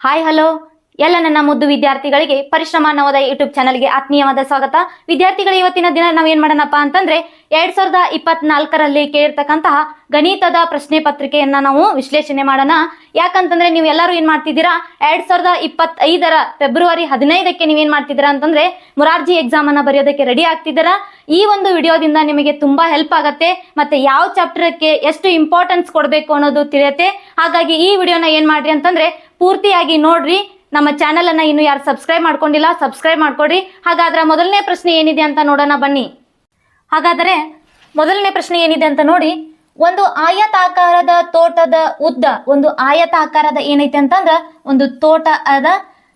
Hi, hello. ಎಲ್ಲ ನನ್ನ ಮುದ್ದು ವಿದ್ಯಾರ್ಥಿಗಳಿಗೆ ಪರಿಶ್ರಮ ನವೋದಯ ಯೂಟ್ಯೂಬ್ ಚಾನಲ್ಗೆ ಆತ್ಮೀಯವಾದ ಸ್ವಾಗತ. ವಿದ್ಯಾರ್ಥಿಗಳ, ಇವತ್ತಿನ ದಿನ ನಾವು ಏನ್ ಮಾಡೋಣಪ್ಪ ಅಂತಂದ್ರೆ ಎರಡ್ ಸಾವಿರದ ಇಪ್ಪತ್ನಾಲ್ಕರಲ್ಲಿ ಕೇಳಿರ್ತಕ್ಕಂತಹ ಗಣಿತದ ಪ್ರಶ್ನೆ ಪತ್ರಿಕೆಯನ್ನ ನಾವು ವಿಶ್ಲೇಷಣೆ ಮಾಡೋಣ. ಯಾಕಂತಂದ್ರೆ ನೀವು ಎಲ್ಲರೂ ಏನ್ ಮಾಡ್ತಿದ್ದೀರಾ? ಎರಡ್ ಸಾವಿರದ ಇಪ್ಪತ್ತೈದರ ಫೆಬ್ರವರಿ ಹದಿನೈದಕ್ಕೆ ನೀವೇನ್ ಮಾಡ್ತಿದ್ದೀರಾ ಅಂತಂದ್ರೆ ಮುರಾರ್ಜಿ ಎಕ್ಸಾಮ್ ಅನ್ನ ಬರೆಯೋದಕ್ಕೆ ರೆಡಿ ಆಗ್ತಿದ್ದೀರಾ. ಈ ಒಂದು ವಿಡಿಯೋದಿಂದ ನಿಮಗೆ ತುಂಬಾ ಹೆಲ್ಪ್ ಆಗತ್ತೆ. ಮತ್ತೆ ಯಾವ ಚಾಪ್ಟರ್ಗೆ ಎಷ್ಟು ಇಂಪಾರ್ಟೆನ್ಸ್ ಕೊಡಬೇಕು ಅನ್ನೋದು ತಿಳಿಯುತ್ತೆ. ಹಾಗಾಗಿ ಈ ವಿಡಿಯೋನ ಏನ್ ಮಾಡ್ರಿ ಅಂತಂದ್ರೆ ಪೂರ್ತಿಯಾಗಿ ನೋಡ್ರಿ. ನಮ್ಮ ಚಾನೆಲ್ ಅನ್ನ ಇನ್ನು ಯಾರು ಸಬ್ಸ್ಕ್ರೈಬ್ ಮಾಡ್ಕೊಂಡಿಲ್ಲ ಸಬ್ಸ್ಕ್ರೈಬ್ ಮಾಡ್ಕೊಡ್ರಿ. ಹಾಗಾದ್ರೆ ಮೊದಲನೇ ಪ್ರಶ್ನೆ ಏನಿದೆ ಅಂತ ನೋಡೋಣ ಬನ್ನಿ. ಹಾಗಾದರೆ ಮೊದಲನೇ ಪ್ರಶ್ನೆ ಏನಿದೆ ಅಂತ ನೋಡಿ, ಒಂದು ಆಯತಾಕಾರದ ತೋಟದ ಉದ್ದ, ಒಂದು ಆಯತಾಕಾರದ ಏನೈತೆ ಅಂತಂದ್ರ, ಒಂದು ತೋಟ ಅದ.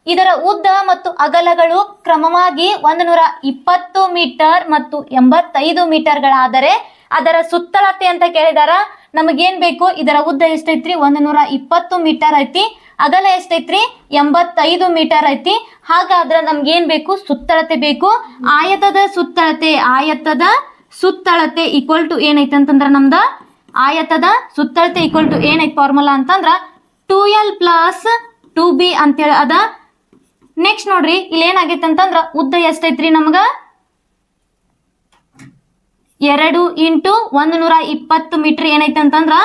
ಇದರ ಉದ್ದ ಮತ್ತು ಅಗಲಗಳು ಕ್ರಮವಾಗಿ ಒಂದು ನೂರ ಇಪ್ಪತ್ತು ಮೀಟರ್ ಮತ್ತು ಎಂಬತ್ತೈದು ಮೀಟರ್ಗಳಾದರೆ, ಅದರ ಸುತ್ತಳತೆ ಅಂತ ಕೇಳಿದಾರ. ನಮಗೇನ್ ಬೇಕು? ಇದರ ಉದ್ದ ಎಷ್ಟೈತ್ರಿ? ಒಂದು ನೂರ ಇಪ್ಪತ್ತು ಮೀಟರ್ ಐತಿ. ಅಗಲ ಎಷ್ಟೈತ್ರಿ? ಎಂಬತ್ತೈದು ಮೀಟರ್ ಐತಿ. ಹಾಗಾದ್ರೆ ನಮ್ಗೇನ್ ಬೇಕು? ಸುತ್ತಳತೆ ಬೇಕು. ಆಯತದ ಸುತ್ತಳತೆ. ಆಯತದ ಸುತ್ತಳತೆ ಈಕ್ವಲ್ ಟು ಏನೈತೆ ಅಂತಂದ್ರ ನಮ್ದ? ಆಯತದ ಸುತ್ತಳತೆ ಈಕ್ವಲ್ ಟು ಏನೈತೆ ಫಾರ್ಮುಲಾ ಅಂತಂದ್ರ two L plus two B ಅಂತೇಳಿ ಅದ. ನೆಕ್ಸ್ಟ್ ನೋಡ್ರಿ ಇಲ್ಲಿ ಏನಾಗೈತೆ ಅಂತಂದ್ರ ಉದ್ದ ಎಷ್ಟೈತ್ರಿ ನಮ್ಗ? ಎರಡು ಇಂಟು ಒಂದು ನೂರ ಇಪ್ಪತ್ತು ಮೀಟರ್ ಏನೈತೆ ಅಂತಂದ್ರ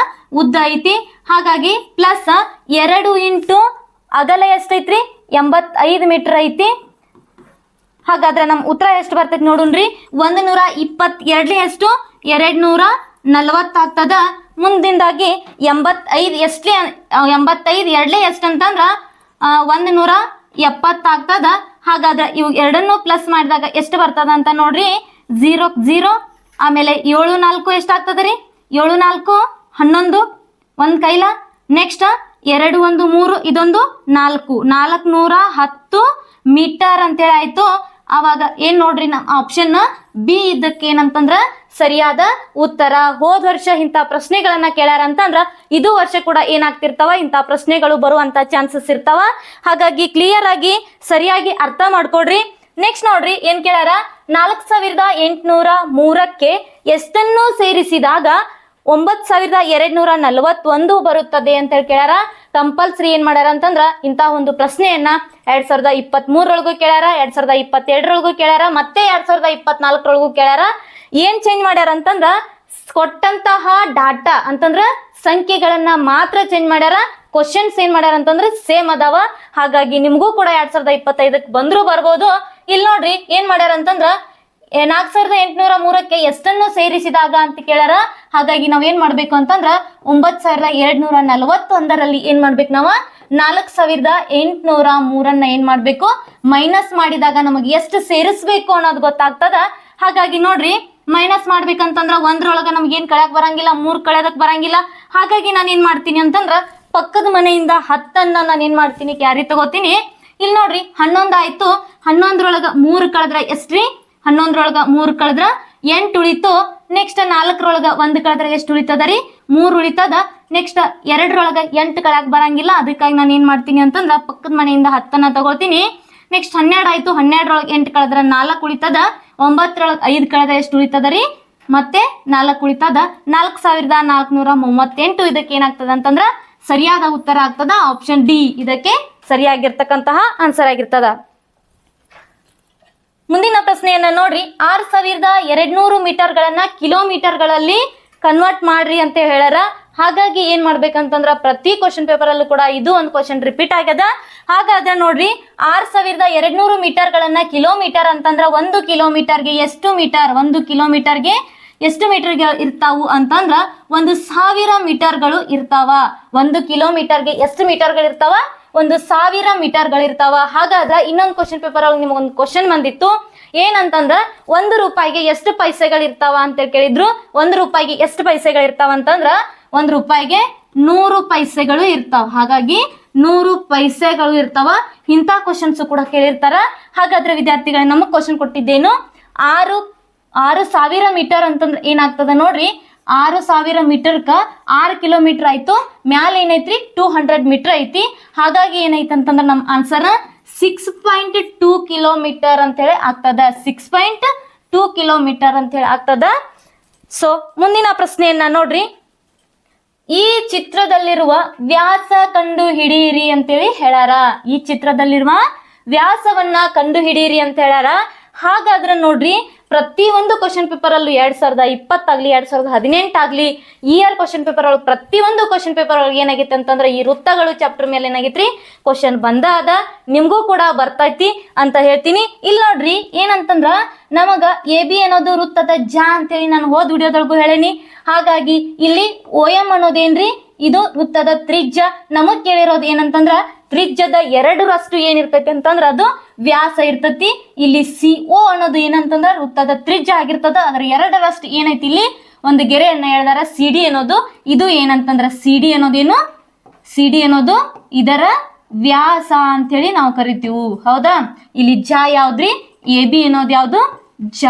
ಉದ್ದ ಐತಿ. ಹಾಗಾಗಿ ಪ್ಲಸ್ ಎರಡು ಇಂಟು ಅಗಲ ಎಷ್ಟೈತ್ರಿ? ಎಂಬತ್ತೈದು ಮೀಟರ್ ಐತಿ. ಹಾಗಾದ್ರೆ ನಮ್ಮ ಉತ್ತರ ಎಷ್ಟು ಬರ್ತೈತಿ ನೋಡುನ್ರಿ. ಒಂದು ನೂರ ಇಪ್ಪತ್ತೆರಡನೇ ಎಷ್ಟು ಎರಡು ನೂರ ನಲವತ್ತಾಗ್ತದ ಮುಂದಿಂದಾಗಿ ಎಂಬತ್ತೈದು ಎಷ್ಟೇ, ಎಂಬತ್ತೈದು ಎರಡಲೇ ಎಷ್ಟು ಅಂತಂದ್ರ ಒಂದು ನೂರ ಎಪ್ಪತ್ತಾಗ್ತದ ಹಾಗಾದ್ರೆ ಇವು ಎರಡನ್ನೂ ಪ್ಲಸ್ ಮಾಡಿದಾಗ ಎಷ್ಟು ಬರ್ತದ ಅಂತ ನೋಡ್ರಿ. ಝೀರೋ ಝೀರೋ ಆಮೇಲೆ ಏಳು ನಾಲ್ಕು ಎಷ್ಟಾಗ್ತದೆ ರೀ? ಏಳು ನಾಲ್ಕು, ಹನ್ನೊಂದು, ಒಂದು ಕೈಲ. ನೆಕ್ಸ್ಟ್ ಎರಡು, ಒಂದು, ಮೂರು, ಇದೊಂದು ನಾಲ್ಕು. ನಾಲ್ಕು ನೂರ ಹತ್ತು ಮೀಟರ್ ಅಂತೇಳಿ ಆಯ್ತು. ಅವಾಗ ಏನ್ ನೋಡ್ರಿ ನಮ್ಮ ಆಪ್ಷನ್ ಬಿ ಇದಕ್ಕೆ ಏನಂತಂದ್ರ ಸರಿಯಾದ ಉತ್ತರ. ಹೋದ ವರ್ಷ ಇಂಥ ಪ್ರಶ್ನೆಗಳನ್ನ ಕೇಳ್ಯಾರ ಅಂತಂದ್ರ ಇದು ವರ್ಷ ಕೂಡ ಏನಾಗ್ತಿರ್ತಾವ? ಇಂಥ ಪ್ರಶ್ನೆಗಳು ಬರುವಂತ ಚಾನ್ಸಸ್ ಇರ್ತಾವ. ಹಾಗಾಗಿ ಕ್ಲಿಯರ್ ಆಗಿ ಸರಿಯಾಗಿ ಅರ್ಥ ಮಾಡ್ಕೊಡ್ರಿ. ನೆಕ್ಸ್ಟ್ ನೋಡ್ರಿ ಏನ್ ಕೇಳ್ಯಾರ? ನಾಲ್ಕು ಸಾವಿರದ ಎಂಟುನೂರ ಮೂರಕ್ಕೆ ಎಷ್ಟನ್ನು ಸೇರಿಸಿದಾಗ ಒಂಬತ್ತು ಸಾವಿರದ ಎರಡ್ ನೂರ ನಲವತ್ತೊಂದು ಬರುತ್ತದೆ ಅಂತ ಹೇಳಿ ಕೇಳ್ಯಾರ. ಕಂಪಲ್ಸರಿ ಏನ್ ಮಾಡ್ಯಾರ ಅಂತಂದ್ರ ಇಂತ ಒಂದು ಪ್ರಶ್ನೆಯನ್ನ ಎರಡ್ ಸಾವಿರದ ಇಪ್ಪತ್ತ್ ಮೂರೊಳಗೂ ಕೇಳ್ಯಾರ, ಎರಡ್ ಸಾವಿರದ ಇಪ್ಪತ್ತೆರಡರೊಳಗೂ ಕೇಳ್ಯಾರ, ಮತ್ತೆ ಎರಡ್ ಸಾವಿರದ ಇಪ್ಪತ್ನಾಲ್ಕರೊಳಗೂ ಕೇಳ್ಯಾರ. ಏನ್ ಚೇಂಜ್ ಮಾಡ್ಯಾರ ಅಂತಂದ್ರ ಕೊಟ್ಟಂತಹ ಡಾಟಾ ಅಂತಂದ್ರ ಸಂಖ್ಯೆಗಳನ್ನ ಮಾತ್ರ ಚೇಂಜ್ ಮಾಡ್ಯಾರ. ಕ್ವಶನ್ಸ್ ಏನ್ ಮಾಡ್ಯಾರ ಅಂತಂದ್ರೆ ಸೇಮ್ ಅದಾವ. ಹಾಗಾಗಿ ನಿಮಗೂ ಕೂಡ ಎರಡ್ ಸಾವಿರದ ಇಪ್ಪತ್ತೈದಕ್ಕೆ ಬಂದರೂ ಬರ್ಬೋದು. ಇಲ್ಲಿ ನೋಡ್ರಿ ಏನ್ ಮಾಡ್ಯಾರ ಅಂತಂದ್ರ ನಾಲ್ಕು ಸಾವಿರದ ಎಂಟುನೂರ ಮೂರಕ್ಕೆ ಎಷ್ಟನ್ನು ಸೇರಿಸಿದಾಗ ಅಂತ ಕೇಳಾರ ಹಾಗಾಗಿ ನಾವ್ ಏನ್ ಮಾಡ್ಬೇಕು ಅಂತಂದ್ರ ಒಂಬತ್ ಸಾವಿರದ ಎರಡ್ ನೂರ ನಲವತ್ತೊಂದರಲ್ಲಿ ಏನ್ ಮಾಡ್ಬೇಕು ನಾವ? ನಾಲ್ಕು ಸಾವಿರದ ಎಂಟುನೂರ ಮೂರನ್ನ ಏನ್ ಮಾಡ್ಬೇಕು? ಮೈನಸ್ ಮಾಡಿದಾಗ ನಮಗೆ ಎಷ್ಟು ಸೇರಿಸ್ಬೇಕು ಅನ್ನೋದು ಗೊತ್ತಾಗ್ತದ. ಹಾಗಾಗಿ ನೋಡ್ರಿ, ಮೈನಸ್ ಮಾಡ್ಬೇಕಂತಂದ್ರ ಒಂದ್ರೊಳಗ ನಮ್ಗೆ ಏನ್ ಕಳೆಯಕ್ ಬರಂಗಿಲ್ಲ, ಮೂರ್ ಕಳ್ಯೋದಕ್ ಬರಂಗಿಲ್ಲ. ಹಾಗಾಗಿ ನಾನು ಏನ್ ಮಾಡ್ತೀನಿ ಅಂತಂದ್ರ, ಪಕ್ಕದ ಮನೆಯಿಂದ ಹತ್ತನ್ನ ನಾನು ಏನ್ ಮಾಡ್ತೀನಿ, ಕ್ಯಾರಿ ತಗೋತೀನಿ. ಇಲ್ಲಿ ನೋಡ್ರಿ, ಹನ್ನೊಂದಾಯ್ತು. ಹನ್ನೊಂದ್ರೊಳಗ ಮೂರ್ ಕಳೆದ್ರ ಎಷ್ಟ್ರಿ? ಹನ್ನೊಂದ್ರೊಳಗ ಮೂರು ಕಳೆದ್ರ ಎಂಟು ಉಳಿತು ನೆಕ್ಸ್ಟ್ ನಾಲ್ಕರೊಳಗ ಒಂದು ಕಳೆದ್ರ ಎಷ್ಟು ಉಳಿತದ ರೀ? ಮೂರ್ ಉಳಿತದ ನೆಕ್ಸ್ಟ್ ಎರಡರೊಳಗ ಎಂಟು ಕಳಕ್ ಬರಂಗಿಲ್ಲ. ಅದಕ್ಕಾಗಿ ನಾನು ಏನ್ ಮಾಡ್ತೀನಿ ಅಂತಂದ್ರ ಪಕ್ಕದ ಮನೆಯಿಂದ ಹತ್ತನ್ನ ತಗೊಳ್ತೀನಿ. ನೆಕ್ಸ್ಟ್ ಹನ್ನೆರಡು ಆಯ್ತು ಹನ್ನೆರಡರೊಳಗೆ ಎಂಟು ಕಳೆದ್ರ ನಾಲ್ಕು ಉಳಿತದ, ಒಂಬತ್ತರೊಳಗೆ ಐದು ಕಳೆದ್ರ ಎಷ್ಟು ಉಳಿತದ ರೀ? ಮತ್ತೆ ನಾಲ್ಕು ಉಳಿತದ, ನಾಲ್ಕು ಸಾವಿರದ ನಾಲ್ಕುನೂರ ಮೂವತ್ತೆಂಟು ಇದಕ್ಕೆ ಏನಾಗ್ತದ ಅಂತಂದ್ರ ಸರಿಯಾದ ಉತ್ತರ ಆಗ್ತದ? ಆಪ್ಷನ್ ಡಿ ಇದಕ್ಕೆ ಸರಿಯಾಗಿರ್ತಕ್ಕಂತಹ ಆನ್ಸರ್ ಆಗಿರ್ತದ. ಮುಂದಿನ ಪ್ರಶ್ನೆಯನ್ನ ನೋಡ್ರಿ. ಆರ್ ಸಾವಿರದ ಎರಡ್ನೂರು ಕಿಲೋಮೀಟರ್ ಕಿಲೋಮೀಟರ್ಗಳಲ್ಲಿ ಕನ್ವರ್ಟ್ ಮಾಡ್ರಿ ಅಂತ ಹೇಳ್ಯಾರ. ಹಾಗಾಗಿ ಏನ್ ಮಾಡ್ಬೇಕಂತಂದ್ರ ಪ್ರತಿ ಕ್ವಶನ್ ಪೇಪರ್ ಅಲ್ಲೂ ಕೂಡ ಇದು ಒಂದು ಕ್ವಶನ್ ರಿಪೀಟ್ ಆಗ್ಯದ. ಹಾಗಾದ್ರೆ ನೋಡ್ರಿ. ಆರ್ ಸಾವಿರದ ಎರಡ್ನೂರು ಮೀಟರ್ಗಳನ್ನ ಕಿಲೋಮೀಟರ್ ಅಂತಂದ್ರ ಒಂದು ಕಿಲೋಮೀಟರ್ಗೆ ಎಷ್ಟು ಮೀಟರ್? ಒಂದು ಕಿಲೋಮೀಟರ್ಗೆ ಎಷ್ಟು ಮೀಟರ್ಗೆ ಇರ್ತಾವು ಅಂತಂದ್ರ ಒಂದು ಸಾವಿರ ಮೀಟರ್ಗಳು ಇರ್ತಾವ. ಒಂದು ಕಿಲೋಮೀಟರ್ಗೆ ಎಷ್ಟು ಮೀಟರ್ಗಳು ಇರ್ತಾವ? ಒಂದು ಸಾವಿರ ಮೀಟರ್ಗಳು ಇರ್ತಾವ. ಹಾಗಾದ್ರೆ ಇನ್ನೊಂದು ಕ್ವಶನ್ ಪೇಪರ್ ಒಳಗೆ ನಿಮ್ಗೆ ಒಂದು ಕ್ವಶನ್ ಬಂದಿತ್ತು. ಏನಂತಂದ್ರ ಒಂದು ರೂಪಾಯಿಗೆ ಎಷ್ಟು ಪೈಸೆಗಳು ಇರ್ತಾವ ಅಂತ ಕೇಳಿದ್ರು. ಒಂದು ರೂಪಾಯಿಗೆ ಎಷ್ಟು ಪೈಸೆಗಳು ಇರ್ತಾವ ಅಂತಂದ್ರ ಒಂದು ರೂಪಾಯಿಗೆ ನೂರು ಪೈಸೆಗಳು ಇರ್ತಾವ. ಹಾಗಾಗಿ ನೂರು ಪೈಸೆಗಳು ಇರ್ತಾವ. ಇಂಥ ಕ್ವಶನ್ಸ್ ಕೂಡ ಕೇಳಿರ್ತಾರ. ಹಾಗಾದ್ರೆ ವಿದ್ಯಾರ್ಥಿಗಳ, ನಮಗೆ ಕ್ವಶನ್ ಕೊಟ್ಟಿದ್ದೇನು. ಆರು ಆರು ಸಾವಿರ ಮೀಟರ್ ಅಂತಂದ್ರೆ ಏನಾಗ್ತದ ನೋಡ್ರಿ? ಆರು ಸಾವಿರ ಮೀಟರ್ಕ ಆರು ಕಿಲೋಮೀಟರ್ ಆಯ್ತು. ಮ್ಯಾಲ ಏನೈತ್ರಿ? ಟೂ ಹಂಡ್ರೆಡ್ ಮೀಟರ್ ಐತಿ. ಹಾಗಾಗಿ ಏನೈತೆ ಅಂತಂದ್ರೆ ನಮ್ಮ answer six point two kilometre ಅಂತೇಳಿ ಆಗ್ತದ. ಸಿಕ್ಸ್ ಪಾಯಿಂಟ್ ಟೂ ಕಿಲೋಮೀಟರ್ ಅಂತೇಳಿ ಆಗ್ತದ. ಸೊ ಮುಂದಿನ ಪ್ರಶ್ನೆಯನ್ನ ನೋಡ್ರಿ. ಈ ಚಿತ್ರದಲ್ಲಿರುವ ವ್ಯಾಸ ಕಂಡು ಹಿಡಿಯಿರಿ ಅಂತೇಳಿ ಹೇಳಾರ ಈ ಚಿತ್ರದಲ್ಲಿರುವ ವ್ಯಾಸವನ್ನ ಕಂಡು ಹಿಡಿಯಿರಿ ಅಂತ ಹೇಳ್ಯಾರ. ಹಾಗಾದ್ರೆ ನೋಡ್ರಿ ಪ್ರತಿಯೊಂದು ಕ್ವಶನ್ ಪೇಪರ್ ಅಲ್ಲೂ ಎರಡ್ ಸಾವಿರದ ಇಪ್ಪತ್ತಾಗ್ಲಿ, ಎರಡ್ ಸಾವಿರದ ಹದಿನೆಂಟಾಗ್ಲಿ ಇಯರ್ ಕ್ವಶನ್ ಪೇಪರ್ ಒಳಗೆ ಪ್ರತಿಯೊಂದು ಕ್ವಶನ್ ಪೇಪರ್ ಒಳಗೆ ಏನಾಗಿತ್ತು ಅಂತಂದ್ರೆ ಈ ವೃತ್ತಗಳು ಚಾಪ್ಟರ್ ಮೇಲೆ ಏನಾಗೈತ್ರಿ? ಕ್ವಶನ್ ಬಂದಾದ ನಿಮ್ಗೂ ಕೂಡ ಬರ್ತೈತಿ ಅಂತ ಹೇಳ್ತೀನಿ. ಇಲ್ಲಿ ನೋಡ್ರಿ, ಏನಂತಂದ್ರ ನಮಗ ಎ ಬಿ ಅನ್ನೋದು ವೃತ್ತದ ಜ ಅಂತೇಳಿ ನಾನು ಹೋದ್ ವಿಡಿಯೋದೊಳಗೂ ಹೇಳೇನಿ. ಹಾಗಾಗಿ ಇಲ್ಲಿ ಓ ಎಂ ಅನ್ನೋದೇನ್ರಿ? ಇದು ವೃತ್ತದ ತ್ರಿಜ್ಯ. ನಮಗ್ ಕೇಳಿರೋದು ಏನಂತಂದ್ರ ತ್ರಿಜ್ಯದ ಎರಡರಷ್ಟು ಏನಿರ್ತೈತಿ ಅಂತಂದ್ರ ಅದು ವ್ಯಾಸ ಇರ್ತತಿ. ಇಲ್ಲಿ ಸಿ ಓ ಅನ್ನೋದು ಏನಂತಂದ್ರ ವೃತ್ತದ ತ್ರಿಜ್ಯ ಆಗಿರ್ತದ. ಅದರ ಎರಡರಷ್ಟು ಏನೈತಿ ಇಲ್ಲಿ? ಒಂದು ಗೆರೆಯನ್ನ ಹೇಳ್ದಾರ. ಸಿ ಡಿ ಅನ್ನೋದು ಇದು ಏನಂತಂದ್ರ ಸಿ ಡಿ ಅನ್ನೋದೇನು ಸಿ ಡಿ ಅನ್ನೋದು ಇದರ ವ್ಯಾಸ ಅಂತೇಳಿ ನಾವು ಕರಿತೀವಿ. ಹೌದಾ? ಇಲ್ಲಿ ಜ ಯಾವ್ದ್ರಿ? ಎ ಬಿ ಅನ್ನೋದು ಯಾವ್ದು? ಜ.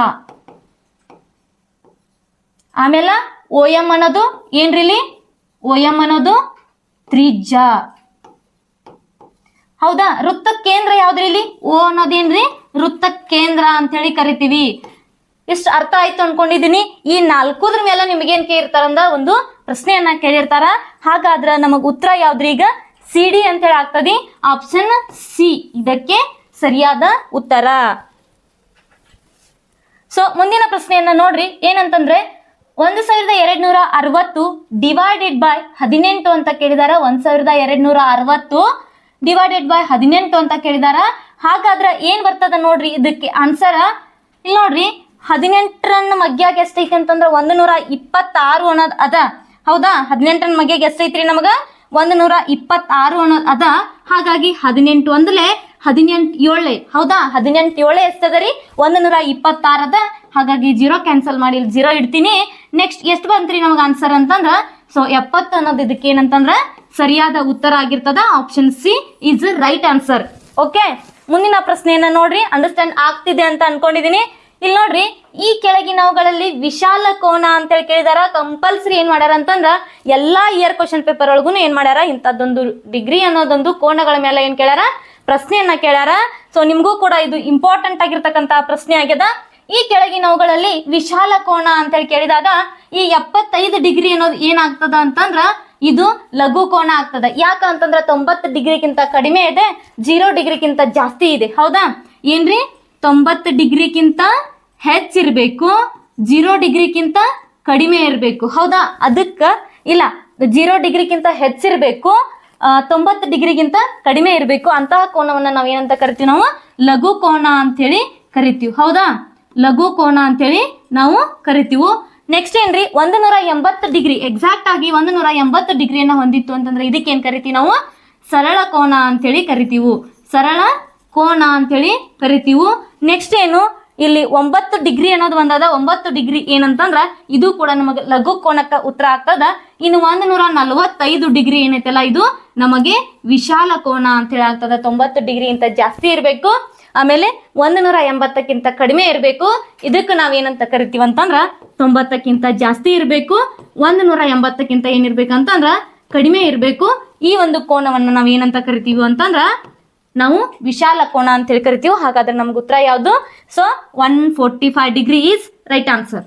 ಆಮೇಲೆ ಓ ಎಂ ಅನ್ನೋದು ಏನ್ರಿ ಇಲ್ಲಿ? ಓ ಎಂ ಅನ್ನೋದು ತ್ರಿಜ್ಯ. ಹೌದಾ? ವೃತ್ತ ಕೇಂದ್ರ ಯಾವ್ದ್ರಿ ಇಲ್ಲಿ? ಓ ಅನ್ನೋದೇನ್ರಿ? ವೃತ್ತ ಕೇಂದ್ರ ಅಂತ ಹೇಳಿ ಕರಿತೀವಿ. ಇಷ್ಟು ಅರ್ಥ ಆಯ್ತು ಅನ್ಕೊಂಡಿದೀನಿ. ಈ ನಾಲ್ಕುದ್ರ ಮೇಲೆ ನಿಮಗೇನ್ ಕೇಳಿರ್ತಾರಂದ ಒಂದು ಪ್ರಶ್ನೆಯನ್ನ ಕೇಳಿರ್ತಾರ. ಹಾಗಾದ್ರ ನಮಗ್ ಉತ್ತರ ಯಾವ್ದ್ರಿ ಈಗ? ಸಿ ಡಿ ಅಂತೇಳಿ ಆಗ್ತದೆ. Option C. ಇದಕ್ಕೆ ಸರಿಯಾದ ಉತ್ತರ. ಸೊ, ಮುಂದಿನ ಪ್ರಶ್ನೆಯನ್ನ ನೋಡ್ರಿ. ಏನಂತಂದ್ರೆ, ಒಂದು ಸಾವಿರದ ಎರಡ್ ನೂರ ಅರವತ್ತು ಡಿವೈಡೆಡ್ ಬೈ ಹದಿನೆಂಟು ಅಂತ ಕೇಳಿದಾರ. ಒಂದ್ ಸಾವಿರದ ಎರಡ್ ನೂರ ಅರವತ್ತು ಡಿವೈಡೆಡ್ ಬೈ ಹದಿನೆಂಟು ಅಂತ ಕೇಳಿದಾರ? ಹಾಗಾದ್ರೆ ಏನ್ ಬರ್ತದ ನೋಡ್ರಿ ಇದಕ್ಕೆ ಆನ್ಸರ್ ಇಲ್ಲಿ ನೋಡ್ರಿ, ಹದಿನೆಂಟರನ್ನ ಮಗ್ಯಾಗ ಎಷ್ಟೈತಿ ಅಂತಂದ್ರ ಒಂದು ನೂರ ಇಪ್ಪತ್ತಾರು ಅನ್ನೋದು ಅದ. ಹೌದಾ? ಹದಿನೆಂಟರನ್ನ ಮಗ್ಯಾಗ ಎಷ್ಟೈತ್ರಿ ನಮಗ? ಒಂದು ನೂರ ಇಪ್ಪತ್ತಾರು ಅನ್ನೋದು ಅದ. ಹಾಗಾಗಿ ಹದಿನೆಂಟು ಒಂದಲೇ ಹದಿನೆಂಟು ಏಳೆ ಹೌದಾ? ಹದಿನೆಂಟು ಏಳೆ ಎಷ್ಟದ ರೀ ಒಂದು ನೂರ ಇಪ್ಪತ್ತಾರು ಅದ. ಹಾಗಾಗಿ ಜೀರೋ ಕ್ಯಾನ್ಸಲ್ ಮಾಡಿ ಜೀರೋ ಇಡ್ತೀನಿ. ನೆಕ್ಸ್ಟ್ ಎಷ್ಟು ಬಂತ್ರಿ ನಮಗೆ ಆನ್ಸರ್ ಅಂತಂದ್ರ? ಸೊ ಎಪ್ಪತ್ತು ಅನ್ನೋದು ಇದಕ್ಕೆ ಏನಂತಂದ್ರ ಸರಿಯಾದ ಉತ್ತರ ಆಗಿರ್ತದ? Option C is right answer okay ಮುಂದಿನ ಪ್ರಶ್ನೆಯನ್ನ ನೋಡ್ರಿ. ಅಂಡರ್ಸ್ಟ್ಯಾಂಡ್ ಆಗ್ತಿದೆ ಅಂತ ಅನ್ಕೊಂಡಿದೀನಿ. ಇಲ್ಲಿ ನೋಡ್ರಿ, ಈ ಕೆಳಗಿನವುಗಳಲ್ಲಿ ವಿಶಾಲ ಕೋನ ಅಂತೇಳಿ ಕೇಳಿದಾರ. ಕಂಪಲ್ಸರಿ ಏನ್ ಮಾಡ್ಯಾರ ಅಂತಂದ್ರ, ಎಲ್ಲಾ ಇಯರ್ ಕ್ವಶನ್ ಪೇಪರ್ ಒಳಗೂ ಏನ್ ಮಾಡ್ಯಾರ? ಇಂಥದ್ದೊಂದು ಡಿಗ್ರಿ ಅನ್ನೋದೊಂದು ಕೋನಗಳ ಮೇಲೆ ಏನ್ ಕೇಳ್ಯಾರ? ಪ್ರಶ್ನೆಯನ್ನ ಕೇಳ್ಯಾರ. ಸೊ ನಿಮಗೂ ಕೂಡ ಇದು ಇಂಪಾರ್ಟೆಂಟ್ ಆಗಿರ್ತಕ್ಕಂತ ಪ್ರಶ್ನೆ ಆಗ್ಯದ. ಈ ಕೆಳಗಿನವುಗಳಲ್ಲಿ ವಿಶಾಲ ಕೋನ ಅಂತೇಳಿ ಕೇಳಿದಾಗ, ಈ ಎಪ್ಪತ್ತೈದು ಡಿಗ್ರಿ ಅನ್ನೋದು ಏನಾಗ್ತದ ಅಂತಂದ್ರ ಇದು ಲಘು ಕೋನ ಆಗ್ತದೆ. ಯಾಕಂತಂದ್ರೆ ತೊಂಬತ್ತು ಡಿಗ್ರಿಗಿಂತ ಕಡಿಮೆ ಇದೆ, ಜೀರೋ ಡಿಗ್ರಿಗಿಂತ ಜಾಸ್ತಿ ಇದೆ. ಹೌದಾ? ಏನ್ರಿ? ತೊಂಬತ್ತು ಡಿಗ್ರಿಗಿಂತ ಹೆಚ್ಚಿರಬೇಕು, ಜೀರೋ ಡಿಗ್ರಿಗಿಂತ ಕಡಿಮೆ ಇರಬೇಕು. ಹೌದಾ? ಅದಕ್ಕ, ಇಲ್ಲ, ಜೀರೋ ಡಿಗ್ರಿಗಿಂತ ಹೆಚ್ಚಿರಬೇಕು ತೊಂಬತ್ತು ಡಿಗ್ರಿಗಿಂತ ಕಡಿಮೆ ಇರಬೇಕು. ಅಂತಹ ಕೋನವನ್ನ ನಾವು ಏನಂತ ಕರಿತೀವಿ? ನಾವು ಲಘು ಕೋನ ಅಂತೇಳಿ ಕರಿತೀವಿ. ಹೌದಾ? ಲಘು ಕೋನ ಅಂತೇಳಿ ನಾವು ಕರಿತೀವಿ. ನೆಕ್ಸ್ಟ್ ಏನ್ರಿ? ಒಂದು ನೂರ ಎಂಬತ್ತು ಡಿಗ್ರಿ ಎಕ್ಸಾಕ್ಟ್ ಆಗಿ ಒಂದು ನೂರ ಎಂಬತ್ತು ಡಿಗ್ರಿಯನ್ನ ಹೊಂದಿತ್ತು ಅಂತಂದ್ರೆ ಇದಕ್ಕೆ ಏನ್ ಕರಿತೀವಿ ನಾವು? ಸರಳ ಕೋನ ಅಂತೇಳಿ ಕರಿತೀವಿ. ಸರಳ ಕೋನ ಅಂತೇಳಿ ಕರಿತೀವಿ. ನೆಕ್ಸ್ಟ್ ಏನು? ಇಲ್ಲಿ ಒಂಬತ್ತು ಡಿಗ್ರಿ ಅನ್ನೋದು ಒಂದದ ಒಂಬತ್ತು ಡಿಗ್ರಿ ಏನಂತಂದ್ರ ಇದು ಕೂಡ ನಮಗೆ ಲಘು ಕೋನಕ್ಕ ಉತ್ತರ ಆಗ್ತದ. ಇನ್ನು ಒಂದು ನೂರ ನಲವತ್ತೈದು ಡಿಗ್ರಿ ಏನೈತಲ್ಲ ಇದು? ನಮಗೆ ವಿಶಾಲ ಕೋನ ಅಂತೇಳಿ ಆಗ್ತದ. ತೊಂಬತ್ತು ಡಿಗ್ರಿ ಇಂತ ಜಾಸ್ತಿ ಇರಬೇಕು. ಆಮೇಲೆ ಒಂದು ನೂರ ಎಂಬತ್ತಕ್ಕಿಂತ ಕಡಿಮೆ ಇರಬೇಕು. ಇದಕ್ಕೆ ಏನಂತ ಕರಿತೀವಿ ಅಂತಂದ್ರ ತೊಂಬತ್ತಕ್ಕಿಂತ ಜಾಸ್ತಿ ಇರಬೇಕು. ಒಂದು ನೂರ ಎಂಬತ್ತಕ್ಕಿಂತ ಏನಿರ್ಬೇಕಂತಂದ್ರ ಕಡಿಮೆ ಇರಬೇಕು. ಈ ಒಂದು ಕೋನವನ್ನು ನಾವು ಏನಂತ ಕರಿತೀವಿ ಅಂತಂದ್ರ ನಾವು ವಿಶಾಲ ಕೋಣ ಅಂತ ಹೇಳಿ ಕರಿತೀವಿ. ಹಾಗಾದ್ರೆ ನಮ್ಗೆ ಉತ್ತರ ಯಾವುದು? So one forty five degree is right answer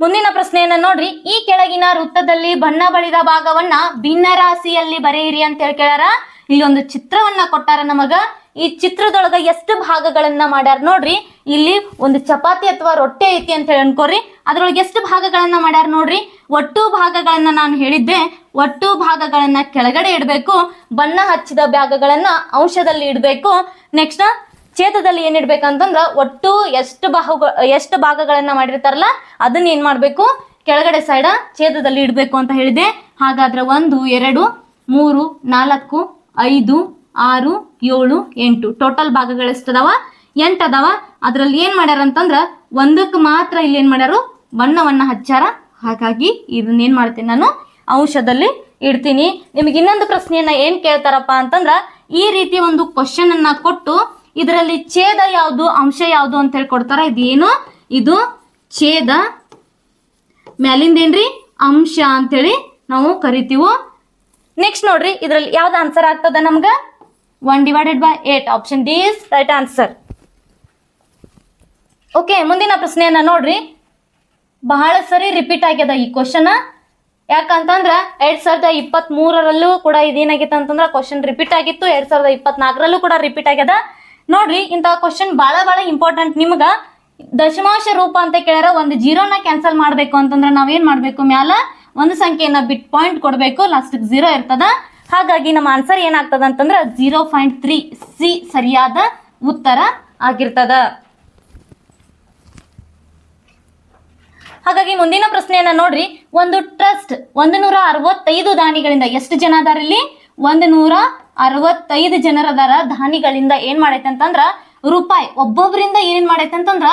ಮುಂದಿನ ಪ್ರಶ್ನೆಯನ್ನ ನೋಡ್ರಿ. ಈ ಕೆಳಗಿನ ವೃತ್ತದಲ್ಲಿ ಬಣ್ಣ ಬಳಿದ ಭಾಗವನ್ನ ಭಿನ್ನ ರಾಶಿಯಲ್ಲಿ ಬರೆಯಿರಿ ಅಂತ ಹೇಳಿ ಕೇಳ್ಯಾರ. ಇಲ್ಲಿ ಒಂದು ಚಿತ್ರವನ್ನ ಕೊಟ್ಟಾರ ನಮಗ ಈ ಚಿತ್ರದೊಳಗ ಎಷ್ಟು ಭಾಗಗಳನ್ನ ಮಾಡ್ಯಾರ ನೋಡ್ರಿ. ಇಲ್ಲಿ ಒಂದು ಚಪಾತಿ ಅಥವಾ ರೊಟ್ಟೆ ಐತಿ ಅಂತ ಹೇಳಿ ಅನ್ಕೋರಿ. ಅದ್ರೊಳಗೆ ಎಷ್ಟು ಭಾಗಗಳನ್ನ ಮಾಡ್ಯಾರ ನೋಡ್ರಿ. ಒಟ್ಟು ಭಾಗಗಳನ್ನ ನಾನು ಹೇಳಿದ್ದೆ. ಒಟ್ಟು ಭಾಗಗಳನ್ನ ಕೆಳಗಡೆ ಇಡಬೇಕು. ಬಣ್ಣ ಹಚ್ಚಿದ ಭಾಗಗಳನ್ನ ಅಂಶದಲ್ಲಿ ಇಡಬೇಕು. ನೆಕ್ಸ್ಟ್ ಛೇದದಲ್ಲಿ ಏನ್ ಇಡ್ಬೇಕಂತಂದ್ರ ಒಟ್ಟು ಎಷ್ಟು ಬಾಹುಗ, ಎಷ್ಟು ಭಾಗಗಳನ್ನ ಮಾಡಿರ್ತಾರಲ್ಲ, ಅದನ್ನ ಏನ್ ಮಾಡ್ಬೇಕು? ಕೆಳಗಡೆ ಸೈಡ ಛೇದದಲ್ಲಿ ಇಡಬೇಕು ಅಂತ ಹೇಳಿದೆ ಹಾಗಾದ್ರೆ ಒಂದು, ಎರಡು, ಮೂರು, ನಾಲ್ಕು ಐದು, ಆರು, ಏಳು, ಎಂಟು. ಟೋಟಲ್ ಭಾಗಗಳು ಎಷ್ಟದವ? ಎಂಟು ಅದಾವ ಅದ್ರಲ್ಲಿ ಏನು ಮಾಡ್ಯಾರ ಅಂತಂದ್ರ ಒಂದಕ್ಕೆ ಮಾತ್ರ ಇಲ್ಲಿ ಏನು ಮಾಡ್ಯಾರು? ಬಣ್ಣವನ್ನು ಹಚ್ಚಾರ ಹಾಗಾಗಿ ಇದನ್ನ ಏನ್ ಮಾಡ್ತೀನಿ ನಾನು? ಅಂಶದಲ್ಲಿ ಇಡ್ತೀನಿ. ನಿಮಗೆ ಇನ್ನೊಂದು ಪ್ರಶ್ನೆಯನ್ನ ಏನು ಕೇಳ್ತಾರಪ್ಪ ಅಂತಂದ್ರ, ಈ ರೀತಿ ಒಂದು ಕ್ವಶನ್ ಅನ್ನ ಕೊಟ್ಟು ಇದರಲ್ಲಿ ಛೇದ ಯಾವುದು, ಅಂಶ ಯಾವುದು ಅಂತ ಹೇಳಿ ಕೊಡ್ತಾರ. ಇದೇನು? ಇದು ಛೇದ ಮ್ಯಾಲಿಂದೇನ್ರಿ? ಅಂಶ ಅಂತೇಳಿ ನಾವು ಕರಿತೀವಿ? ನೆಕ್ಸ್ಟ್ ನೋಡ್ರಿ, ಇದ್ರಲ್ಲಿ ಯಾವ್ದು ಆನ್ಸರ್ ಆಗ್ತದ ನಮ್ಗೆ? One divided by eight option D is right answer okay ಮುಂದಿನ ಪ್ರಶ್ನೆಯನ್ನ ನೋಡ್ರಿ. ಬಹಳ ಸರಿ ರಿಪೀಟ್ ಆಗ್ಯದ ಈ ಕ್ವಶನ್ ಯಾಕಂತಂದ್ರ ಎರಡ್ ಸಾವಿರದ ಇಪ್ಪತ್ತ್ ಮೂರರಲ್ಲೂ ಕೂಡ ಇದೇನಾಗಿತ್ತು ಅಂತಂದ್ರ ಕ್ವಶನ್ ರಿಪೀಟ್ ಆಗಿತ್ತು, ಎರಡ್ ಸಾವಿರದ ಇಪ್ಪತ್ನಾಲ್ಕರಲ್ಲೂ ಕೂಡ ರಿಪೀಟ್ ಆಗ್ಯದ. ನೋಡ್ರಿ ಇಂಥ ಕ್ವಶನ್ ಬಹಳ ಬಹಳ ಇಂಪಾರ್ಟೆಂಟ್ ನಿಮ್ಗ ದಶಮಾಂಶ ರೂಪ ಅಂತ ಕೇಳ್ಯಾರ, ಒಂದು ಜೀರೋನ ಕ್ಯಾನ್ಸಲ್ ಮಾಡ್ಬೇಕು ಅಂತಂದ್ರೆ ನಾವೇನ್ ಮಾಡ್ಬೇಕು ಮ್ಯಾಲ? ಒಂದು ಸಂಖ್ಯೆಯನ್ನ ಬಿಟ್ ಪಾಯಿಂಟ್ ಕೊಡಬೇಕು ಲಾಸ್ಟ್ ಜೀರೋ ಇರ್ತದ. ಹಾಗಾಗಿ ನಮ್ಮ ಆನ್ಸರ್ ಏನಾಗ್ತದ ಅಂತಂದ್ರೆ ಜೀರೋ ಪಾಯಿಂಟ್ ತ್ರೀ ಸಿ ಸರಿಯಾದ ಉತ್ತರ ಆಗಿರ್ತದ. ಹಾಗಾಗಿ ಮುಂದಿನ ಪ್ರಶ್ನೆಯನ್ನ ನೋಡ್ರಿ. ಒಂದು ಟ್ರಸ್ಟ್ ಒಂದು ನೂರ ಅರವತ್ತೈದು ದಾನಿಗಳಿಂದ ಎಷ್ಟು ಜನ ಅದಾರ ಇಲ್ಲಿ? ಒಂದು ನೂರ ಅರವತ್ತೈದು ಜನರದಾರ ದಾನಿಗಳಿಂದ ಏನ್ ಮಾಡೈತೆ ಅಂತಂದ್ರ, ರೂಪಾಯಿ ಒಬ್ಬೊಬ್ಬರಿಂದ ಏನೇನ್ ಮಾಡೈತೆ ಅಂತಂದ್ರ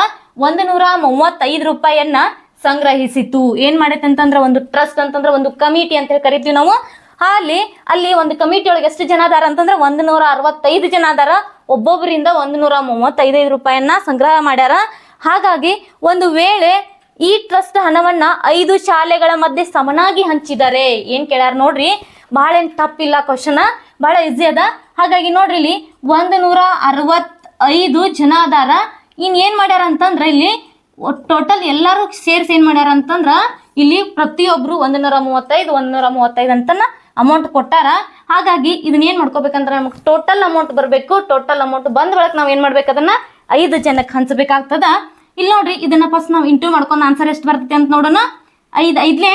ಒಂದು ನೂರ ಮೂವತ್ತೈದು ರೂಪಾಯಿಯನ್ನ ಸಂಗ್ರಹಿಸಿತು ಏನ್ ಮಾಡೈತೆ ಅಂತಂದ್ರ ಒಂದು ಟ್ರಸ್ಟ್ ಅಂತಂದ್ರ ಒಂದು ಕಮಿಟಿ ಅಂತ ಹೇಳಿ ಕರಿತೀವಿ ನಾವು. ಅಲ್ಲಿ ಅಲ್ಲಿ ಒಂದು ಕಮಿಟಿ ಒಳಗೆ ಎಷ್ಟು ಜನ ಅದಾರ ಅಂತಂದ್ರೆ ಒಂದ್ ನೂರ ಅರವತ್ತೈದು ಜನ ಅದಾರ. ಒಬ್ಬೊಬ್ಬರಿಂದ ಒಂದು ನೂರ ಮೂವತ್ತೈದೈದು ರೂಪಾಯಿಯನ್ನ ಸಂಗ್ರಹ ಮಾಡ್ಯಾರ. ಹಾಗಾಗಿ ಒಂದು ವೇಳೆ ಈ ಟ್ರಸ್ಟ್ ಹಣವನ್ನ ಐದು ಶಾಲೆಗಳ ಮಧ್ಯೆ ಸಮನಾಗಿ ಹಂಚಿದ್ದಾರೆ ಏನ್ ಕೇಳ್ಯಾರ ನೋಡ್ರಿ ಬಹಳ ಏನ್ ತಪ್ಪಿಲ್ಲ ಕ್ವಶನ್ ಬಹಳ ಈಸಿ ಅದ. ಹಾಗಾಗಿ ನೋಡ್ರಿ ಇಲ್ಲಿ ಒಂದು ನೂರ ಅರವತ್ತೈದು ಜನ ಅದಾರ. ಇನ್ ಏನ್ ಮಾಡ್ಯಾರ ಅಂತಂದ್ರೆ ಇಲ್ಲಿ ಟೋಟಲ್ ಎಲ್ಲರೂ ಸೇರ್ಸಿ ಏನ್ ಮಾಡ್ಯಾರ ಅಂತಂದ್ರೆ, ಇಲ್ಲಿ ಪ್ರತಿಯೊಬ್ಬರು ಒಂದು ನೂರ ಮೂವತ್ತೈದು ಒಂದು ನೂರ ಮೂವತ್ತೈದು ಅಂತನ ಅಮೌಂಟ್ ಕೊಟ್ಟಾರ. ಹಾಗಾಗಿ ಇದನ್ನ ಏನ್ ಮಾಡ್ಕೋಬೇಕಂದ್ರೆ ನಮಗೆ ಟೋಟಲ್ ಅಮೌಂಟ್ ಬರಬೇಕು ಟೋಟಲ್ ಅಮೌಂಟ್ ಬಂದ ಬಳಕ ನಾವು ಏನು ಮಾಡ್ಬೇಕು ಅದನ್ನ ಐದು ಜನಕ್ಕೆ ಹಂಚಬೇಕಾಗ್ತದ. ಇಲ್ಲಿ ನೋಡ್ರಿ, ಇದನ್ನ ಫಸ್ಟ್ ನಾವು ಇಂಟು ಮಾಡ್ಕೊಂಡು ಆನ್ಸರ್ ಎಷ್ಟು ಬರ್ತೈತೆ ಅಂತ ನೋಡೋಣ. ಐದ್, ಐದ್ಲೆ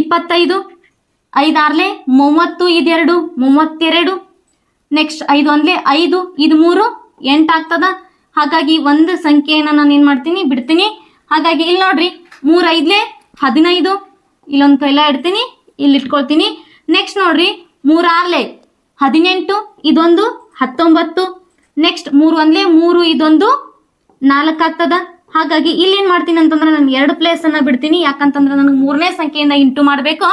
ಇಪ್ಪತ್ತೈದು, ಐದಾರ್ಲೆ ಮೂವತ್ತು, ಇದೆರಡು, ಮೂವತ್ತೆರಡು ನೆಕ್ಸ್ಟ್ ಐದು ಅಂದ್ಲೆ ಐದು, ಇದು ಮೂರು, ಎಂಟು ಆಗ್ತದ. ಹಾಗಾಗಿ ಒಂದು ಸಂಖ್ಯೆಯನ್ನು ನಾನು ಏನು ಮಾಡ್ತೀನಿ, ಬಿಡ್ತೀನಿ. ಹಾಗಾಗಿ ಇಲ್ಲಿ ನೋಡ್ರಿ, ಮೂರು ಐದ್ಲೆ, ಹದಿನೈದು. ಇಲ್ಲೊಂದು ಕೈಲ ಇಡ್ತೀನಿ ಇಲ್ಲಿ ಇಟ್ಕೊಳ್ತೀನಿ. ನೆಕ್ಸ್ಟ್ ನೋಡ್ರಿ ಮೂರಾರ್ಲೆ ಹದಿನೆಂಟು, ಇದೊಂದು, ಹತ್ತೊಂಬತ್ತು. ನೆಕ್ಸ್ಟ್ ಮೂರು ಒಂದ್ಲೆ, ಮೂರು ಇದೊಂದು, ನಾಲ್ಕು ಆಗ್ತದ. ಹಾಗಾಗಿ ಇಲ್ಲಿ ಏನ್ ಮಾಡ್ತೀನಿ ಅಂತಂದ್ರೆ ನಾನು ಎರಡು ಪ್ಲೇಸ್ ಅನ್ನ ಬಿಡ್ತೀನಿ. ಯಾಕಂತಂದ್ರೆ ನನಗೆ ಮೂರನೇ ಸಂಖ್ಯೆಯಿಂದ ಇಂಟು ಮಾಡಬೇಕು.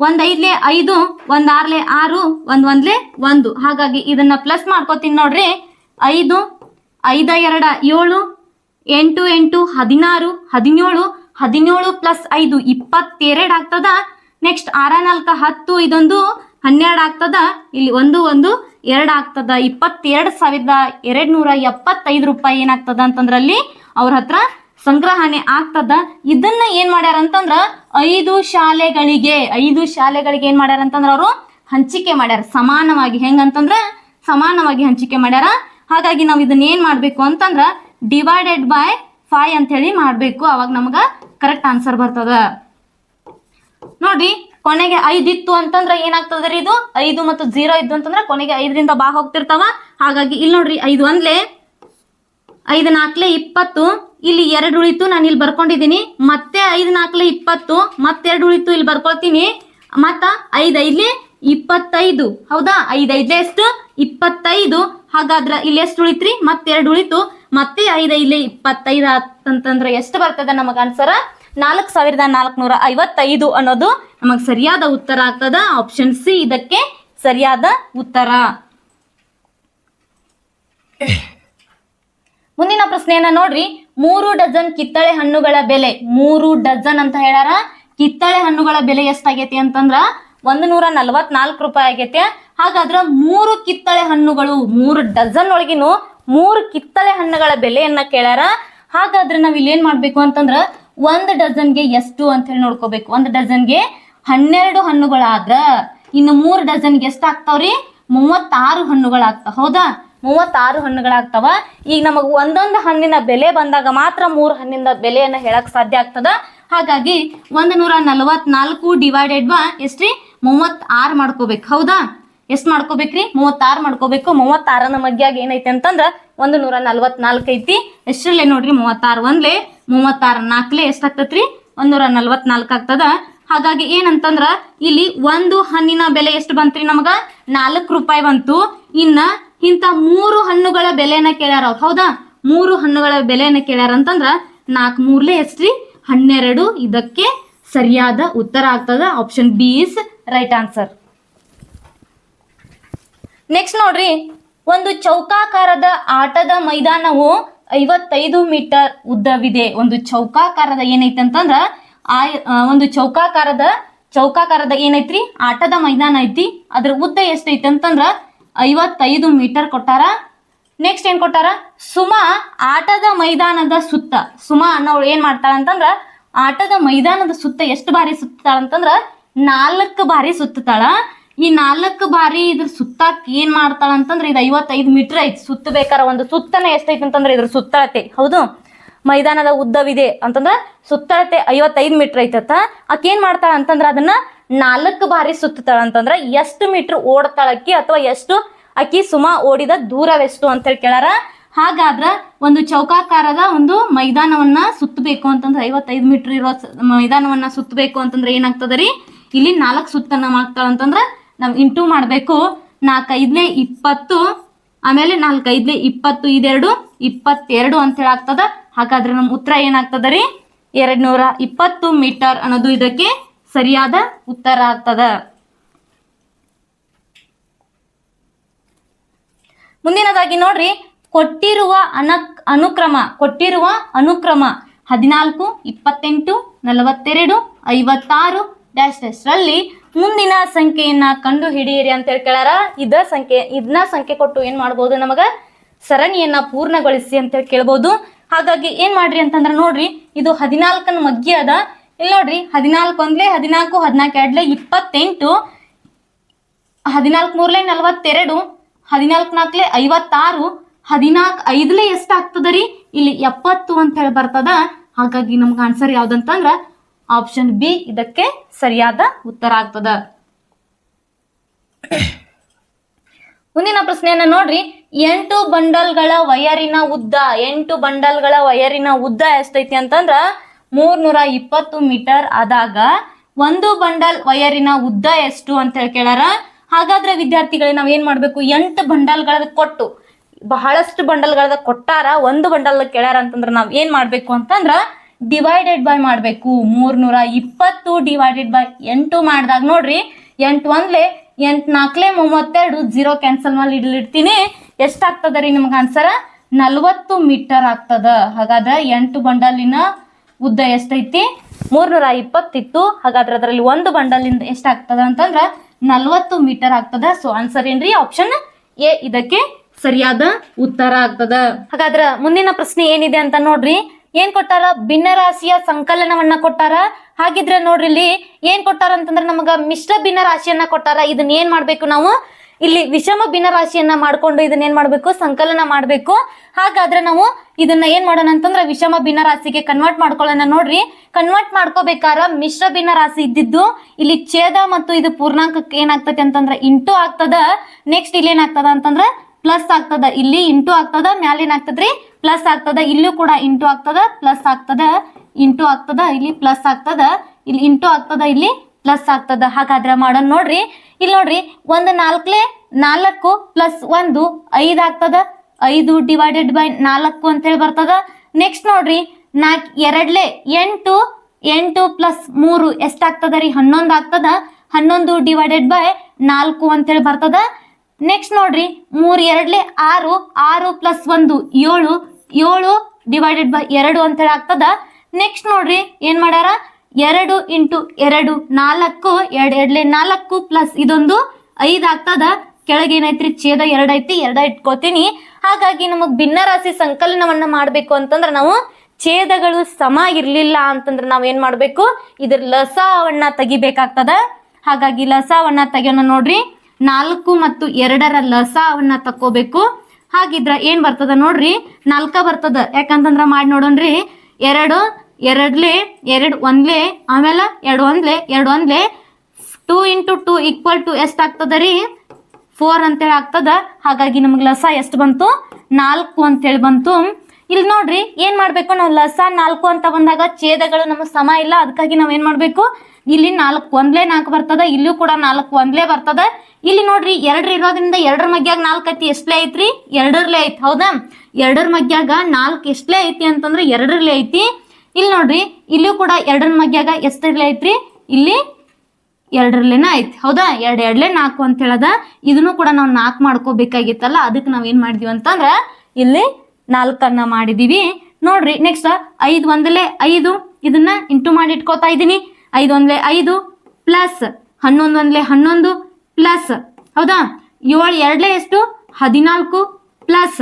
ಒಂದ್ ಐದ್ಲೆ, ಐದು, ಒಂದ್ ಆರ್ಲೆ, ಆರು, ಒಂದ್ ಒಂದ್ಲೆ, ಒಂದು. ಹಾಗಾಗಿ ಇದನ್ನ ಪ್ಲಸ್ ಮಾಡ್ಕೋತೀನಿ ನೋಡ್ರಿ. ಐದು ಐದ, ಎರಡ, ಏಳು, ಎಂಟು ಎಂಟು, ಹದಿನಾರು, ಹದಿನೇಳು ಹದಿನೇಳು ಪ್ಲಸ್ ಐದು, ಇಪ್ಪತ್ತೆರಡು ಆಗ್ತದ. ನೆಕ್ಸ್ಟ್ ಆರ, ನಾಲ್ಕ, ಹತ್ತು, ಇದೊಂದು ಹನ್ನೆರಡು ಆಗ್ತದ. ಇಲ್ಲಿ ಒಂದು ಒಂದು, ಎರಡು ಆಗ್ತದ. ಇಪ್ಪತ್ತೆರಡು ಸಾವಿರದ ಎರಡು ನೂರ ಎಪ್ಪತ್ತೈದು ರೂಪಾಯಿ ಏನಾಗ್ತದ ಅಂತಂದ್ರೆ ಅಲ್ಲಿ ಅವ್ರ ಹತ್ರ ಸಂಗ್ರಹಣೆ ಆಗ್ತದ. ಇದನ್ನ ಏನ್ ಮಾಡ್ಯಾರ ಅಂತಂದ್ರ ಐದು ಶಾಲೆಗಳಿಗೆ ಐದು ಶಾಲೆಗಳಿಗೆ ಏನ್ ಮಾಡ್ಯಾರ ಅಂತಂದ್ರ ಅವರು ಹಂಚಿಕೆ ಮಾಡ್ಯಾರ. ಸಮಾನವಾಗಿ ಹೆಂಗಂತಂದ್ರ ಸಮಾನವಾಗಿ ಹಂಚಿಕೆ ಮಾಡ್ಯಾರ. ಹಾಗಾಗಿ ನಾವು ಇದನ್ನ ಏನ್ ಮಾಡ್ಬೇಕು ಅಂತಂದ್ರ ಡಿವೈಡೆಡ್ ಬೈ ಫೈವ್ ಅಂತ ಹೇಳಿ ಮಾಡ್ಬೇಕು. ಅವಾಗ ನಮಗ ಕರೆಕ್ಟ್ ಆನ್ಸರ್ ಬರ್ತದ. ನೋಡ್ರಿ, ಕೊನೆಗೆ ಐದ್ ಇತ್ತು ಅಂತಂದ್ರ ಏನಾಗ್ತದ್ರಿ ಇದು? ಐದು ಮತ್ತು ಜೀರೋ ಇದ್ದು ಅಂತಂದ್ರ ಕೊನೆಗೆ ಐದರಿಂದ ಬಾ ಹೋಗ್ತಿರ್ತಾವ. ಹಾಗಾಗಿ ಇಲ್ಲಿ ನೋಡ್ರಿ, ಐದು ಒಂದ್ಲೆ, ಐದು ನಾಲ್ಕಲೆ ಇಪ್ಪತ್ತು, ಇಲ್ಲಿ ಎರಡು ಉಳಿತು, ನಾನು ಇಲ್ಲಿ ಬರ್ಕೊಂಡಿದ್ದೀನಿ ಮತ್ತೆ ಐದು ನಾಲ್ಕಲೆ ಇಪ್ಪತ್ತು, ಮತ್ತೆರಡು ಉಳಿತು ಇಲ್ಲಿ ಬರ್ಕೊಳ್ತೀನಿ. ಮತ್ತ ಐದ್ ಐದ್ಲೆ ಇಪ್ಪತ್ತೈದು. ಹೌದಾ? ಐದ್ ಐದ್ಲೆ ಎಷ್ಟು? ಇಪ್ಪತ್ತೈದು. ಹಾಗಾದ್ರ ಇಲ್ಲಿ ಎಷ್ಟು ಉಳಿತ್ರಿ? ಮತ್ತೆರಡು ಉಳಿತು. ಮತ್ತೆ ಐದ, ಇಲ್ಲಿ ಇಪ್ಪತ್ತೈದು ಅಂತಂದ್ರೆ ಎಷ್ಟು ಬರ್ತದ ನಮಗ ಆನ್ಸರ್ ನಾಲ್ಕು ಸಾವಿರದ ನಾಲ್ಕುನೂರ ಐವತ್ತೈದು ಅನ್ನೋದು ನಮಗ್ ಸರಿಯಾದ ಉತ್ತರ ಆಗ್ತದ. ಆಪ್ಷನ್ ಸಿ ಇದಕ್ಕೆ ಸರಿಯಾದ ಉತ್ತರ. ಮುಂದಿನ ಪ್ರಶ್ನೆಯನ್ನ ನೋಡ್ರಿ. ಮೂರು ಡಜನ್ ಕಿತ್ತಳೆ ಹಣ್ಣುಗಳ ಬೆಲೆ. ಮೂರು ಡಜನ್ ಅಂತ ಹೇಳಾರ. ಕಿತ್ತಳೆ ಹಣ್ಣುಗಳ ಬೆಲೆ ಎಷ್ಟಾಗೈತಿ ಅಂತಂದ್ರ ಒಂದು ನೂರ ನಲವತ್ನಾಲ್ಕು ರೂಪಾಯಿ ಆಗೈತೆ. ಹಾಗಾದ್ರೆ ಮೂರು ಕಿತ್ತಳೆ ಹಣ್ಣುಗಳು, ಮೂರು ಡಜನ್ ಒಳಗಿನ ಮೂರು ಕಿತ್ತಳೆ ಹಣ್ಣುಗಳ ಬೆಲೆಯನ್ನ ಕೇಳ್ಯಾರ. ಹಾಗಾದ್ರೆ ನಾವ್ ಇಲ್ಲಿ ಏನ್ ಮಾಡ್ಬೇಕು ಅಂತಂದ್ರ ಒಂದ್ ಡಜನ್ಗೆ ಎಷ್ಟು ಅಂತ ಹೇಳಿ ನೋಡ್ಕೋಬೇಕು. ಒಂದ್ ಡಜನ್ಗೆ ಹನ್ನೆರಡು ಹಣ್ಣುಗಳಾದ್ರ ಇನ್ನು ಮೂರು ಡಜನ್ಗೆ ಎಷ್ಟು ಆಗ್ತಾವ್ರಿ? ಮೂವತ್ತಾರು ಹಣ್ಣುಗಳಾಗ್ತಾವ. ಹೌದಾ? ಮೂವತ್ತಾರು ಹಣ್ಣುಗಳಾಗ್ತಾವ. ಈಗ ನಮಗ್ ಒಂದೊಂದು ಹಣ್ಣಿನ ಬೆಲೆ ಬಂದಾಗ ಮಾತ್ರ ಮೂರು ಹಣ್ಣಿನ ಬೆಲೆಯನ್ನ ಹೇಳಕ್ ಸಾಧ್ಯ ಆಗ್ತದ. ಹಾಗಾಗಿ ಒಂದು ನೂರ ನಲವತ್ನಾಲ್ಕು ಡಿವೈಡೆಡ್ ಬಾ ಎಷ್ಟ್ರಿ? ಮೂವತ್ತಾರು ಮಾಡ್ಕೋಬೇಕು, ಹೌದಾ? ಎಷ್ಟ್ ಮಾಡ್ಕೋಬೇಕ್ರಿ? ಮೂವತ್ತಾರು ಮಾಡ್ಕೋಬೇಕು. ಮೂವತ್ತಾರನ ಮಗ್ಯಾಗ ಏನೈತೆ ಅಂತಂದ್ರೆ ಒಂದು ನೂರ ನಲವತ್ನಾಲ್ಕು ಐತಿ. ಎಷ್ಟರಲ್ಲೇ ನೋಡ್ರಿ? ಮೂವತ್ತಾರು ಒಂದ್ಲೆ, ಮೂವತ್ತಾರು ನಾಲ್ಕಲೆ ಎಷ್ಟಾಗ್ತತ್ರಿ ಒಂದು ನೂರ ನಲವತ್ನಾಲ್ಕು ಆಗ್ತದ. ಹಾಗಾಗಿ ಏನಂತಂದ್ರ, ಇಲ್ಲಿ ಒಂದು ಹಣ್ಣಿನ ಬೆಲೆ ಎಷ್ಟು ಬಂತ್ರಿ ನಮಗ? ನಾಲ್ಕು ರೂಪಾಯಿ ಬಂತು. ಇನ್ನ ಇಂತ ಮೂರು ಹಣ್ಣುಗಳ ಬೆಲೆನ ಕೇಳ್ಯಾರ ಅವ್ರು, ಹೌದಾ? ಮೂರು ಹಣ್ಣುಗಳ ಬೆಲೆನ ಕೇಳ್ಯಾರ ಅಂತಂದ್ರ ನಾಲ್ಕು ಮೂರ್ಲೆ ಎಷ್ಟ್ರಿ? ಹನ್ನೆರಡು ಇದಕ್ಕೆ ಸರಿಯಾದ ಉತ್ತರ ಆಗ್ತದ? Option B is right answer next ನೋಡ್ರಿ. ಒಂದು ಚೌಕಾಕಾರದ ಆಟದ ಮೈದಾನವು ಐವತ್ತೈದು ಮೀಟರ್ ಉದ್ದವಿದೆ. ಒಂದು ಚೌಕಾಕಾರದ ಏನೈತೆ ಅಂತಂದ್ರ ಆ ಆ, ಒಂದು ಚೌಕಾಕಾರದ ಚೌಕಾಕಾರದ ಏನೈತ್ರಿ? ಆಟದ ಮೈದಾನ ಐತಿ. ಅದ್ರ ಉದ್ದ ಎಷ್ಟೈತೆ ಅಂತಂದ್ರ ಐವತ್ತೈದು ಮೀಟರ್ ಕೊಟ್ಟಾರ ನೆಕ್ಸ್ಟ್ ಏನ್ ಕೊಟ್ಟಾರ? ಸುಮಾ ಆಟದ ಮೈದಾನದ ಸುತ್ತ. ಸುಮಾ ಅನ್ನೋಳು ಏನ್ ಮಾಡ್ತಾಳ ಅಂತಂದ್ರ ಆಟದ ಮೈದಾನದ ಸುತ್ತ ಎಷ್ಟು ಬಾರಿ ಸುತ್ತಾಳ ಅಂತಂದ್ರ ನಾಲ್ಕು ಬಾರಿ ಸುತ್ತಾಳ ಈ ನಾಲ್ಕು ಬಾರಿ ಇದ್ರ ಸುತ್ತಾಕ್ ಏನ್ ಮಾಡ್ತಾಳ ಅಂತಂದ್ರ ಇದು ಐವತ್ತೈದು ಮೀಟರ್ ಐತಿ. ಸುತ್ತಬೇಕಾರ ಒಂದು ಸುತ್ತನ ಎಷ್ಟೈತಿ ಅಂತಂದ್ರೆ ಇದ್ರ ಸುತ್ತಳತೆ. ಹೌದು? ಮೈದಾನದ ಉದ್ದವಿದೆ ಅಂತಂದ್ರ ಸುತ್ತಳತೆ ಐವತ್ತೈದು ಮೀಟರ್ ಐತತ್ತ ಆಕೆ ಏನ್ ಮಾಡ್ತಾಳ ಅಂತಂದ್ರ ಅದನ್ನ ನಾಲ್ಕು ಬಾರಿ ಸುತ್ತಾಳ ಅಂತಂದ್ರ ಎಷ್ಟು ಮೀಟರ್ ಓಡ್ತಾಳಕ್ಕಿ ಅಥವಾ ಎಷ್ಟು ಅಕ್ಕಿ ಸುಮಾ ಓಡಿದ ದೂರವೆಷ್ಟು ಅಂತ ಹೇಳಿ ಕೇಳಾರ ಹಾಗಾದ್ರ ಒಂದು ಚೌಕಾಕಾರದ ಒಂದು ಮೈದಾನವನ್ನ ಸುತ್ತಬೇಕು ಅಂತಂದ್ರೆ ಐವತ್ತೈದು ಮೀಟರ್ ಇರೋ ಮೈದಾನವನ್ನ ಸುತ್ತಬೇಕು ಅಂತಂದ್ರೆ ಏನಾಗ್ತದ ರೀ? ಇಲ್ಲಿ ನಾಲ್ಕು ಸುತ್ತನ್ನ ಮಾಡ್ತಾಳ ಅಂತಂದ್ರೆ ನಾವು ಇಂಟು ಮಾಡಬೇಕು ನಾಲ್ಕೈದ್ಲೆ ಇಪ್ಪತ್ತು, ಆಮೇಲೆ ನಾಲ್ಕೈದ್ಲೆ ಇಪ್ಪತ್ತು ಇದೆರಡು, ಇಪ್ಪತ್ತೆರಡು ಅಂತ ಹೇಳಿ ಆಗ್ತದ. ಹಾಗಾದ್ರೆ ನಮ್ಮ ಉತ್ತರ ಏನಾಗ್ತದ ರೀ? ಎರಡ್ ನೂರ ಇಪ್ಪತ್ತು ಮೀಟರ್ ಅನ್ನೋದು ಇದಕ್ಕೆ ಸರಿಯಾದ ಉತ್ತರ ಆಗ್ತದ. ಮುಂದಿನದಾಗಿ ನೋಡ್ರಿ. ಕೊಟ್ಟಿರುವ ಅನಕ್ ಅನುಕ್ರಮ, ಕೊಟ್ಟಿರುವ ಅನುಕ್ರಮ ಹದಿನಾಲ್ಕು, ಇಪ್ಪತ್ತೆಂಟು, ನಲವತ್ತೆರಡು, ಐವತ್ತಾರು ಡ್ಯಾಶ್ ಡ್ಯಾಶ್ರಲ್ಲಿ ಮುಂದಿನ ಸಂಖ್ಯೆಯನ್ನ ಕಂಡು ಹಿಡಿಯಿರಿ ಅಂತ ಹೇಳಿ ಕೇಳಾರ ಇದ ಸಂಖ್ಯೆ ಇದನ್ನ ಸಂಖ್ಯೆ ಕೊಟ್ಟು ಏನ್ ಮಾಡ್ಬೋದು ನಮಗ? ಸರಣಿಯನ್ನ ಪೂರ್ಣಗೊಳಿಸಿ ಅಂತ ಹೇಳಿ ಕೇಳ್ಬೋದು. ಹಾಗಾಗಿ ಏನ್ ಮಾಡ್ರಿ ಅಂತಂದ್ರ ನೋಡ್ರಿ, ಇದು ಹದಿನಾಲ್ಕನ ಮಗ್ಗಿ ಅದ. ಇಲ್ಲಿ ನೋಡ್ರಿ, ಹದಿನಾಲ್ಕು ಅಂದ್ಲೆ ಹದಿನಾಲ್ಕು ಹದಿನಾಲ್ಕು, ಎರಡ್ಲೆ ಇಪ್ಪತ್ತೆಂಟು, ಹದಿನಾಲ್ಕು ಮೂರ್ಲೆ ನಲವತ್ತೆರಡು ಹದಿನಾಲ್ಕು ನಾಲ್ಕಲೆ ಐವತ್ತಾರು ಹದಿನಾಲ್ಕು ಐದ್ಲೆ ಎಷ್ಟು ಆಗ್ತದ ರೀ? ಇಲ್ಲಿ ಎಪ್ಪತ್ತು ಅಂತ ಹೇಳಿ ಬರ್ತದ. ಹಾಗಾಗಿ ನಮ್ಗೆ ಆನ್ಸರ್ ಯಾವ್ದಂತಂದ್ರ ಆಪ್ಷನ್ ಬಿ ಇದಕ್ಕೆ ಸರಿಯಾದ ಉತ್ತರ ಆಗ್ತದ. ಮುಂದಿನ ಪ್ರಶ್ನೆಯನ್ನ ನೋಡ್ರಿ. ಎಂಟು ಬಂಡಲ್ಗಳ ವಯರಿನ ಉದ್ದ, ಎಂಟು ಬಂಡಲ್ಗಳ ವಯರಿನ ಉದ್ದ ಎಷ್ಟೈತಿ ಅಂತಂದ್ರ ಮೂರ್ನೂರ ಇಪ್ಪತ್ತು ಮೀಟರ್ ಆದಾಗ ಒಂದು ಬಂಡಲ್ ವಯರಿನ ಉದ್ದ ಎಷ್ಟು ಅಂತ ಹೇಳಿ ಕೇಳಾರ. ಹಾಗಾದ್ರೆ ವಿದ್ಯಾರ್ಥಿಗಳೇ, ನಾವ್ ಏನ್ ಮಾಡ್ಬೇಕು? ಎಂಟು ಬಂಡಲ್ಗಳದ ಕೊಟ್ಟು, ಬಹಳಷ್ಟು ಬಂಡಲ್ಗಳದ ಕೊಟ್ಟಾರ, ಒಂದು ಬಂಡಲ್ ಕೆಳ್ಯಾರ ಅಂತಂದ್ರೆ ನಾವ್ ಏನ್ ಮಾಡ್ಬೇಕು ಅಂತಂದ್ರ ಡಿವೈಡೆಡ್ ಬೈ ಮಾಡ್ಬೇಕು. ಮೂರ್ನೂರ ಇಪ್ಪತ್ತು ಡಿವೈಡೆಡ್ ಬೈ ಎಂಟು ಮಾಡಿದಾಗ ನೋಡ್ರಿ, ಎಂಟು ಒಂದ್ಲೆ, ಎಂಟು ನಾಲ್ಕಲೆ ಮೂವತ್ತೆರಡು ಜೀರೋ ಕ್ಯಾನ್ಸಲ್ ಮಾಡಿ ಇಡ್ಲಿಡ್ತೀನಿ. ಎಷ್ಟಾಗ್ತದ ರೀ ನಿಮ್ಗೆ ಆನ್ಸರ್ ನಲ್ವತ್ತು ಮೀಟರ್ ಆಗ್ತದ. ಹಾಗಾದ್ರೆ ಎಂಟು ಬಂಡಲಿನ ಉದ್ದ ಎಷ್ಟೈತಿ? ಮೂರ್ನೂರ ಇಪ್ಪತ್ತಿತ್ತು ಹಾಗಾದ್ರೆ ಅದರಲ್ಲಿ ಒಂದು ಬಂಡಲಿಂದ ಎಷ್ಟಾಗ್ತದ ಅಂತಂದ್ರ ನಲ್ವತ್ತು ಮೀಟರ್ ಆಗ್ತದ. ಸೊ ಆನ್ಸರ್ ಏನ್ರಿ? Option A. ಇದಕ್ಕೆ ಸರಿಯಾದ ಉತ್ತರ ಆಗ್ತದ. ಹಾಗಾದ್ರ ಮುಂದಿನ ಪ್ರಶ್ನೆ ಏನಿದೆ ಅಂತ ನೋಡ್ರಿ. ಏನ್ ಕೊಟ್ಟಾರ? ಭಿನ್ನರಾಶಿಯ ಸಂಕಲನವನ್ನ ಕೊಟ್ಟಾರ? ಹಾಗಿದ್ರೆ ನೋಡ್ರಿ ಇಲ್ಲಿ ಏನ್ ಕೊಟ್ಟಾರ ಅಂತಂದ್ರೆ ನಮಗ ಮಿಶ್ರ ಭಿನ್ನರಾಶಿಯನ್ನ ಕೊಟ್ಟಾರ. ಇದನ್ನ ಏನ್ ಮಾಡ್ಬೇಕು ನಾವು? ಇಲ್ಲಿ ವಿಷಮ ಭಿನ್ನರಾಶಿಯನ್ನ ಮಾಡ್ಕೊಂಡು ಇದನ್ನ ಏನ್ ಮಾಡ್ಬೇಕು? ಸಂಕಲನ ಮಾಡ್ಬೇಕು. ಹಾಗಾದ್ರೆ ನಾವು ಇದನ್ನ ಏನ್ ಮಾಡೋಣ ಅಂತಂದ್ರೆ ವಿಷಮ ಭಿನ್ನರಾಶಿಗೆ ಕನ್ವರ್ಟ್ ಮಾಡ್ಕೊಳ್ಳೋಣ. ನೋಡ್ರಿ ಕನ್ವರ್ಟ್ ಮಾಡ್ಕೋಬೇಕಾರ ಮಿಶ್ರ ಭಿನ್ನರಾಶಿ ಇದ್ದಿದ್ದು ಇಲ್ಲಿ ಛೇದ ಮತ್ತು ಇದು ಪೂರ್ಣಾಂಕಕ್ಕೆ ಏನಾಗ್ತದೆ ಅಂತಂದ್ರೆ ಇಂಟು ಆಗ್ತದ. ನೆಕ್ಸ್ಟ್ ಇಲ್ಲಿ ಏನಾಗ್ತದ ಅಂತಂದ್ರೆ ಪ್ಲಸ್ ಆಗ್ತದ. ಇಲ್ಲಿ ಇಂಟು ಆಗ್ತದ, ಮ್ಯಾಲ ಏನಾಗ್ತದ್ರಿ? ಪ್ಲಸ್ ಆಗ್ತದ. ಇಲ್ಲೂ ಕೂಡ ಇಂಟು ಆಗ್ತದ, ಪ್ಲಸ್ ಆಗ್ತದ, ಇಂಟು ಆಗ್ತದ, ಇಲ್ಲಿ ಪ್ಲಸ್ ಆಗ್ತದ. ಇಲ್ಲಿ ಇಂಟು ಆಗ್ತದ, ಇಲ್ಲಿ ಪ್ಲಸ್ ಆಗ್ತದ? ಹಾಗಾದ್ರೆ ಮಾಡೋಣ ನೋಡ್ರಿ. ಇಲ್ಲಿ ನೋಡ್ರಿ, ಒಂದು ನಾಲ್ಕಲೆ ನಾಲ್ಕು ಪ್ಲಸ್ ಒಂದು ಐದು ಆಗ್ತದ? ಐದು ಡಿವೈಡೆಡ್ ಬೈ ನಾಲ್ಕು ಅಂತೇಳಿ ಬರ್ತದ. ನೆಕ್ಸ್ಟ್ ನೋಡ್ರಿ ನಾಲ್ಕು ಎರಡ್ಲೆ ಎಂಟು ಎಂಟು ಪ್ಲಸ್ ಮೂರು ಎಷ್ಟಾಗ್ತದ ರೀ? ಹನ್ನೊಂದು ಆಗ್ತದ. ಹನ್ನೊಂದು ಡಿವೈಡೆಡ್ ಬೈ ನಾಲ್ಕು ಅಂತೇಳಿ ಬರ್ತದ. ನೆಕ್ಸ್ಟ್ ನೋಡ್ರಿ, ಮೂರ್ ಎರಡ್ಲೆ ಆರು ಆರು ಪ್ಲಸ್ ಒಂದು ಏಳು ಏಳು ಡಿವೈಡೆಡ್ ಬೈ ಎರಡು ಅಂತೇಳಿ ಆಗ್ತದ. ನೆಕ್ಸ್ಟ್ ನೋಡ್ರಿ, ಏನ್ ಮಾಡ್ಯಾರ? ಎರಡು ಇಂಟು ಎರಡು ನಾಲ್ಕು, ಎರಡು, ಎರಡ್ಲೆ ನಾಲ್ಕು ಪ್ಲಸ್ ಇದೊಂದು ಐದು ಆಗ್ತದ. ಕೆಳಗೆ ಏನೈತ್ರಿ? ಛೇದ ಎರಡೈತಿ ಎರಡ ಇಟ್ಕೋತೀನಿ. ಹಾಗಾಗಿ ನಮಗ್ ಭಿನ್ನರಾಶಿ ಸಂಕಲನವನ್ನ ಮಾಡ್ಬೇಕು ಅಂತಂದ್ರೆ ನಾವು ಛೇದಗಳು ಸಮ ಇರ್ಲಿಲ್ಲ ಅಂತಂದ್ರೆ ನಾವ್ ಏನ್ ಮಾಡ್ಬೇಕು? ಇದ್ರ ಲಸವನ್ನ ತೆಗಿಬೇಕಾಗ್ತದ. ಹಾಗಾಗಿ ಲಸವನ್ನ ತೆಗಿಯೋಣ ನೋಡ್ರಿ. ನಾಲ್ಕು ಮತ್ತು ಎರಡರ ಲಸವನ್ನ ತಕ್ಕೋಬೇಕು. ಹಾಗಿದ್ರ ಏನ್ ಬರ್ತದ ನೋಡ್ರಿ? ನಾಲ್ಕ ಬರ್ತದ. ಯಾಕಂತಂದ್ರ ಮಾಡಿ ನೋಡೋಣ್ರಿ. ಎರಡು ಎರಡ್ಲೆ, ಎರಡು ಒಂದ್ಲೆ, ಆಮೇಲೆ ಎರಡು ಒಂದ್ಲೆ ಎರಡು ಒಂದ್ಲೆ, two into two equal to ಎಷ್ಟು ಆಗ್ತದ ರೀ? ಫೋರ್ ಅಂತೇಳಿ ಆಗ್ತದ. ಹಾಗಾಗಿ ನಮ್ಗೆ ಲಸ ಎಷ್ಟು ಬಂತು? ನಾಲ್ಕು ಅಂತೇಳಿ ಬಂತು. ಇಲ್ಲಿ ನೋಡ್ರಿ, ಏನ್ ಮಾಡ್ಬೇಕು ನಾವು ಲಸ ನಾಲ್ಕು ಅಂತ ಬಂದಾಗ ಛೇದಗಳು ನಮಗೆ ಸಮ ಇಲ್ಲ. ಅದಕ್ಕಾಗಿ ನಾವು ಏನ್ ಮಾಡ್ಬೇಕು? ಇಲ್ಲಿ ನಾಲ್ಕು ಒಂದ್ಲೆ ನಾಲ್ಕು ಬರ್ತದ, ಇಲ್ಲೂ ಕೂಡ ನಾಲ್ಕು ಒಂದ್ಲೆ ಬರ್ತದ. ಇಲ್ಲಿ ನೋಡ್ರಿ, ಎರಡ್ರ ಇರೋದ್ರಿಂದ ಎರಡರ ಮಗ್ಯಾಗ ನಾಲ್ಕು ಐತಿ, ಎಷ್ಟ್ಲೆ ಐತ್ರಿ? ಎರಡರ್ಲೆ ಐತಿ, ಹೌದಾ? ಎರಡರ ಮಗ್ಯಾಗ ನಾಲ್ಕು ಎಷ್ಟ್ಲೆ ಐತಿ ಅಂತಂದ್ರೆ ಎರಡರ್ಲೆ ಐತಿ. ಇಲ್ಲಿ ನೋಡ್ರಿ ಇಲ್ಲೂ ಕೂಡ ಎರಡರ ಮಗ್ಯಾಗ ಎಷ್ಟರಲ್ಲಿ ಐತ್ರಿ? ಇಲ್ಲಿ ಎರಡರಲ್ಲೇನ ಐತಿ. ಹೌದಾ? ಎರಡು ಎರಡ್ಲೆ ನಾಲ್ಕು ಅಂತ ಹೇಳದ. ಇದನ್ನು ಕೂಡ ನಾವು ನಾಲ್ಕು ಮಾಡ್ಕೋಬೇಕಾಗಿತ್ತಲ್ಲ ಅದಕ್ಕೆ ನಾವು ಏನು ಮಾಡಿದೀವಿ ಅಂತಂದ್ರೆ ಇಲ್ಲಿ ನಾಲ್ಕನ್ನ ಮಾಡಿದೀವಿ. ನೋಡ್ರಿ ನೆಕ್ಸ್ಟ್ ಐದು ಒಂದಲೇ ಐದು, ಇದನ್ನ ಇಂಟು ಮಾಡಿ ಇಟ್ಕೋತಾ ಇದ್ದೀನಿ. ಐದು ಒಂದ್ಲೆ ಐದು ಪ್ಲಸ್ ಹನ್ನೊಂದು ಒಂದ್ಲೆ ಹನ್ನೊಂದು ಪ್ಲಸ್, ಹೌದಾ? ಏಳು ಎರಡ್ಲೆ ಎಷ್ಟು? ಹದಿನಾಲ್ಕು ಪ್ಲಸ್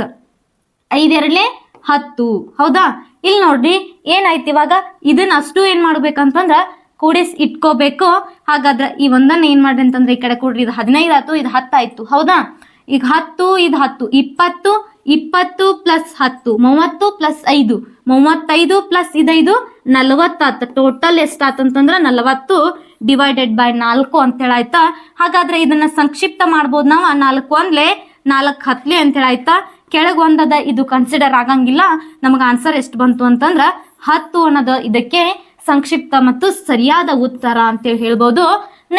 ಐದೆರಡ್ಲೆ ಹತ್ತು, ಹೌದಾ? ಇಲ್ಲಿ ನೋಡ್ರಿ, ಏನಾಯ್ತು ಇವಾಗ? ಇದನ್ನ ಅಷ್ಟು ಏನ್ ಮಾಡ್ಬೇಕಂತಂದ್ರ ಕೂಡಿಸಿ ಇಟ್ಕೋಬೇಕು. ಹಾಗಾದ್ರೆ ಈ ಒಂದನ್ನ ಏನ್ ಮಾಡ್ರಿ ಅಂತಂದ್ರೆ ಈ ಕಡೆ ಕೊಡ್ರಿ, ಇದು ಹದಿನೈದು ಆಯ್ತು, ಇದು ಹತ್ತಾಯ್ತು ಹೌದಾ? ಈಗ ಹತ್ತು, ಇದು ಹತ್ತು, ಇಪ್ಪತ್ತು ಇಪ್ಪತ್ತು ಪ್ಲಸ್ ಹತ್ತು, ಮೂವತ್ತು ಪ್ಲಸ್ ಐದು, ಮೂವತ್ತೈದು ಪ್ಲಸ್ ಇದೈದು ನಲವತ್ತಾತು ಟೋಟಲ್ ಎಷ್ಟಾತಂತಂದ್ರೆ ನಲವತ್ತು ಡಿವೈಡೆಡ್ ಬೈ ನಾಲ್ಕು ಅಂತ ಹೇಳಾಯ್ತಾ ಹಾಗಾದ್ರೆ ಇದನ್ನ ಸಂಕ್ಷಿಪ್ತ ಮಾಡ್ಬೋದು ನಾವು, ನಾಲ್ಕು ಒಂದ್ಲೆ ನಾಲ್ಕು ಹತ್ಲೆ ಅಂತ ಹೇಳಾಯ್ತಾ ಕೆಳಗೆ ಒಂದದ ಇದು ಕನ್ಸಿಡರ್ ಆಗಂಗಿಲ್ಲ. ನಮಗೆ ಆನ್ಸರ್ ಎಷ್ಟು ಬಂತು ಅಂತಂದ್ರ ಹತ್ತು ಅನ್ನೋದು ಇದಕ್ಕೆ ಸಂಕ್ಷಿಪ್ತ ಮತ್ತು ಸರಿಯಾದ ಉತ್ತರ ಅಂತೇಳಿ ಹೇಳ್ಬೋದು.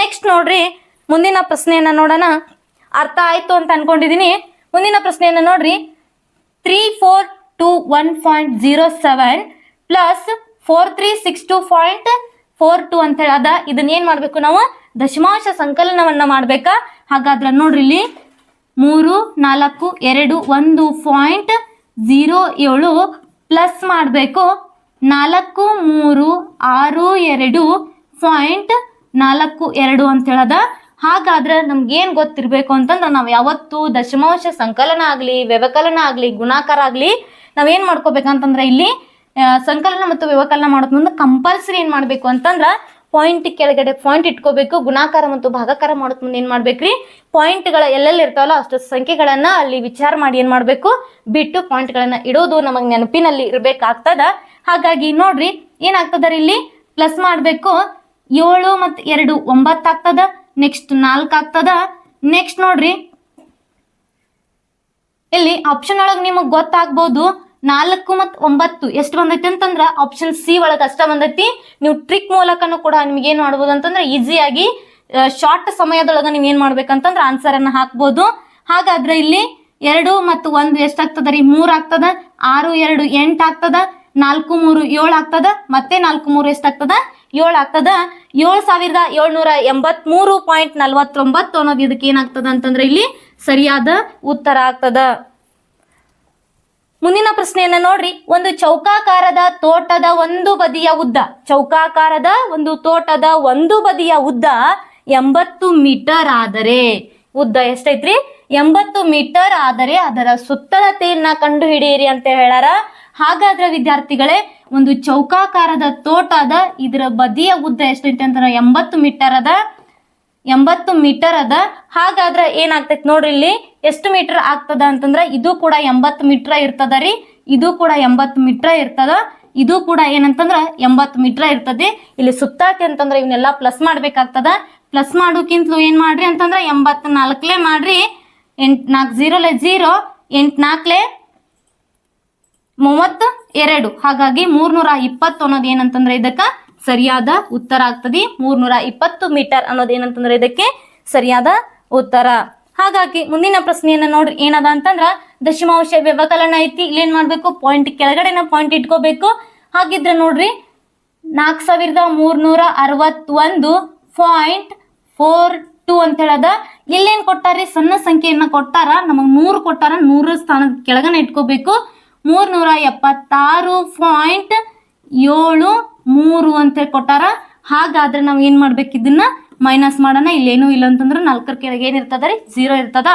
ನೆಕ್ಸ್ಟ್ ನೋಡ್ರಿ, ಮುಂದಿನ ಪ್ರಶ್ನೆಯನ್ನ ನೋಡೋಣ. ಅರ್ಥ ಆಯ್ತು ಅಂತ ಅನ್ಕೊಂಡಿದೀನಿ. ಮುಂದಿನ ಪ್ರಶ್ನೆಯನ್ನ ನೋಡ್ರಿ. Three four two one point zero seven plus four three six two point four two ಅಂತ ಹೇಳದ ಇದನ್ನ ಏನ್ ಮಾಡ್ಬೇಕು ನಾವು? ದಶಮಾಂಶ ಸಂಕಲನವನ್ನ ಮಾಡ್ಬೇಕಾ? ಹಾಗಾದ್ರೆ ನೋಡ್ರಿ ಇಲ್ಲಿ ಮೂರು, ನಾಲ್ಕು, ಎರಡು, ಒಂದು ಪಾಯಿಂಟ್ ಝೀರೋ ಏಳು ಪ್ಲಸ್ ಮಾಡಬೇಕು. ನಾಲ್ಕು, ಮೂರು, ಆರು, ಎರಡು ಪಾಯಿಂಟ್ ನಾಲ್ಕು ಎರಡು ಅಂತ ಹೇಳದ ಹಾಗಾದ್ರೆ ನಮ್ಗೆ ಏನ್ ಗೊತ್ತಿರ್ಬೇಕು ಅಂತಂದ್ರೆ ನಾವು ಯಾವತ್ತು ದಶಮಾಂಶ ಸಂಕಲನ ಆಗಲಿ, ವ್ಯವಕಲನ ಆಗಲಿ, ಗುಣಾಕಾರ ಆಗಲಿ ನಾವೇನು ಮಾಡ್ಕೋಬೇಕಂತಂದ್ರೆ ಇಲ್ಲಿ ಸಂಕಲನ ಮತ್ತು ವ್ಯವಕಲನ ಮಾಡೋದ್ ಮುಂದೆ ಕಂಪಲ್ಸರಿ ಏನು ಮಾಡಬೇಕು ಅಂತಂದ್ರ ಪಾಯಿಂಟ್ ಕೆಳಗಡೆ ಪಾಯಿಂಟ್ ಇಟ್ಕೋಬೇಕು. ಗುಣಾಕಾರ ಮತ್ತು ಭಾಗಾಕಾರ ಮಾಡೋದ್ ಮುಂದೆ ಏನ್ ಮಾಡ್ಬೇಕ್ರಿ? ಪಾಯಿಂಟ್ಗಳ ಎಲ್ಲೆಲ್ಲಿ ಇರ್ತಾವಲ್ಲ ಅಷ್ಟು ಸಂಖ್ಯೆಗಳನ್ನ ಅಲ್ಲಿ ವಿಚಾರ ಮಾಡಿ ಏನ್ ಮಾಡಬೇಕು? ಬಿಟ್ಟು ಪಾಯಿಂಟ್ಗಳನ್ನ ಇಡೋದು ನಮಗೆ ನೆನಪಿನಲ್ಲಿ ಇರಬೇಕಾಗ್ತದ. ಹಾಗಾಗಿ ನೋಡ್ರಿ, ಏನಾಗ್ತದ ಇಲ್ಲಿ? ಪ್ಲಸ್ ಮಾಡಬೇಕು. ಏಳು ಮತ್ತು ಎರಡು ಒಂಬತ್ತು ಆಗ್ತದ. ನೆಕ್ಸ್ಟ್ ನಾಲ್ಕು ಆಗ್ತದ. ನೆಕ್ಸ್ಟ್ ನೋಡ್ರಿ. ಇಲ್ಲಿ ಆಪ್ಷನ್ ಒಳಗೆ ನಿಮಗೆ ಗೊತ್ತಾಗ್ಬೋದು. ನಾಲ್ಕು ಮತ್ತು ಒಂಬತ್ತು ಎಷ್ಟು ಬಂದೈತಿ ಅಂತಂದ್ರ ಆಪ್ಷನ್ ಸಿ ಒಳಗೆ ಅಷ್ಟ ಬಂದೈತಿ. ನೀವು ಟ್ರಿಕ್ ಮೂಲಕನೂ ಕೂಡ ನಿಮ್ಗೆ ಏನು ಮಾಡ್ಬೋದು ಅಂತಂದ್ರೆ ಈಸಿಯಾಗಿ ಶಾರ್ಟ್ ಸಮಯದೊಳಗೆ ನೀವು ಏನು ಮಾಡ್ಬೇಕಂತಂದ್ರೆ ಆನ್ಸರ್ ಅನ್ನ ಹಾಕ್ಬೋದು. ಹಾಗಾದ್ರೆ ಇಲ್ಲಿ ಎರಡು ಮತ್ತು ಒಂದು ಎಷ್ಟಾಗ್ತದ ರೀ? ಮೂರು ಆಗ್ತದ, ಆರು, ಎರಡು, ಎಂಟು ಆಗ್ತದ, ನಾಲ್ಕು, ಮೂರು, ಏಳು ಆಗ್ತದ, ಮತ್ತೆ ನಾಲ್ಕು, ಮೂರು ಎಷ್ಟಾಗ್ತದ? ಏಳು ಆಗ್ತದ. ಏಳು ಸಾವಿರದ ಏಳ್ನೂರ ಎಂಬತ್ಮೂರು ಪಾಯಿಂಟ್ ನಲ್ವತ್ತೊಂಬತ್ತು ಅನ್ನೋದು ಇದಕ್ಕೆ ಏನಾಗ್ತದ ಅಂತಂದ್ರೆ ಇಲ್ಲಿ ಸರಿಯಾದ ಉತ್ತರ ಆಗ್ತದ. ಮುಂದಿನ ಪ್ರಶ್ನೆಯನ್ನ ನೋಡ್ರಿ. ಒಂದು ಚೌಕಾಕಾರದ ತೋಟದ ಒಂದು ಬದಿಯ ಉದ್ದ. ಚೌಕಾಕಾರದ ಒಂದು ತೋಟದ ಒಂದು ಬದಿಯ ಉದ್ದ ಎಂಬತ್ತು ಮೀಟರ್ ಆದರೆ, ಉದ್ದ ಎಷ್ಟೈತ್ರಿ? ಎಂಬತ್ತು ಮೀಟರ್ ಆದರೆ ಅದರ ಸುತ್ತಳತೆಯನ್ನ ಕಂಡು ಹಿಡಿಯಿರಿ ಅಂತ ಹೇಳಾರ ಹಾಗಾದ್ರೆ ವಿದ್ಯಾರ್ಥಿಗಳೇ, ಒಂದು ಚೌಕಾಕಾರದ ತೋಟದ ಇದರ ಬದಿಯ ಉದ್ದ ಎಷ್ಟೈತಿ ಅಂತ ಎಂಬತ್ತು ಮೀಟರ್ ಅದ. ಎಂಬತ್ತು ಮೀಟರ್ ಅದ. ಹಾಗಾದ್ರೆ ಏನಾಗ್ತೈತಿ ನೋಡ್ರಿ ಇಲ್ಲಿ? ಎಷ್ಟು ಮೀಟರ್ ಆಗ್ತದ ಅಂತಂದ್ರ ಇದು ಕೂಡ ಎಂಬತ್ತು ಮೀಟರ್ ಇರ್ತದ ರೀ. ಇದು ಕೂಡ ಎಂಬತ್ತು ಮೀಟರ್ ಇರ್ತದ. ಇದು ಕೂಡ ಏನಂತಂದ್ರ ಎಂಬತ್ತು ಮೀಟರ್ ಇರ್ತದೆ. ಇಲ್ಲಿ ಸುತ್ತಾತಿ ಅಂತಂದ್ರ ಇವನ್ನೆಲ್ಲ ಪ್ಲಸ್ ಮಾಡ್ಬೇಕಾಗ್ತದ. ಪ್ಲಸ್ ಮಾಡೋಕ್ಕಿಂತಲೂ ಏನ್ ಮಾಡ್ರಿ ಅಂತಂದ್ರ ಎಂಬತ್ ನಾಲ್ಕಲೆ ಮಾಡ್ರಿ. ಎಂಟ್ ನಾಲ್ಕು ಜೀರೋಲೆ ಜೀರೋ, ಎಂಟ್ ನಾಲ್ಕಲೆ ಮೂವತ್ತು ಎರಡು. ಹಾಗಾಗಿ ಮೂರ್ನೂರ ಇಪ್ಪತ್ತು ಅನ್ನೋದು ಏನಂತಂದ್ರೆ ಇದಕ್ಕ ಸರಿಯಾದ ಉತ್ತರ ಆಗ್ತದೆ. ಮೂರ್ನೂರ ಇಪ್ಪತ್ತು ಮೀಟರ್ ಅನ್ನೋದು ಏನಂತಂದ್ರೆ ಇದಕ್ಕೆ ಸರಿಯಾದ ಉತ್ತರ. ಹಾಗಾಗಿ ಮುಂದಿನ ಪ್ರಶ್ನೆಯನ್ನ ನೋಡ್ರಿ, ಏನದ ಅಂತಂದ್ರ ದಶಮಾಂಶ ವ್ಯವಕಲನ ಐತಿ ಏನ್ ಮಾಡ್ಬೇಕು? ಪಾಯಿಂಟ್ ಕೆಳಗಡೆನ ಪಾಯಿಂಟ್ ಇಟ್ಕೋಬೇಕು. ಹಾಗಿದ್ರೆ ನೋಡ್ರಿ ನಾಲ್ಕು ಸಾವಿರದ ಮೂರ್ನೂರ ಅರವತ್ತೊಂದು ಪಾಯಿಂಟ್ ಫೋರ್ ಟು ಅಂತ ಹೇಳದ. ಇಲ್ಲೇನ್ ಕೊಟ್ಟಾರಿ? ಸಣ್ಣ ಸಂಖ್ಯೆಯನ್ನ ಕೊಟ್ಟಾರ. ನಮಗ್ ನೂರು ಕೊಟ್ಟಾರ. ನೂರ ಸ್ಥಾನದ ಕೆಳಗನ ಇಟ್ಕೋಬೇಕು. ಮೂರ್ನೂರ ಎಪ್ಪತ್ತಾರು ಪಾಯಿಂಟ್ ಏಳು, ಮೂರು ಅಂತ ಕೊಟ್ಟಾರ. ಹಾಗಾದ್ರೆ ನಾವು ಏನ್ ಮಾಡ್ಬೇಕು ಇದನ್ನ? ಮೈನಸ್ ಮಾಡೋಣ. ಇಲ್ಲೇನು ಇಲ್ಲ ಅಂತಂದ್ರೆ ನಾಲ್ಕರ ಕೆಳಗೆ ಏನ್ ಇರ್ತದ ರೀ? ಜೀರೋ ಇರ್ತದ.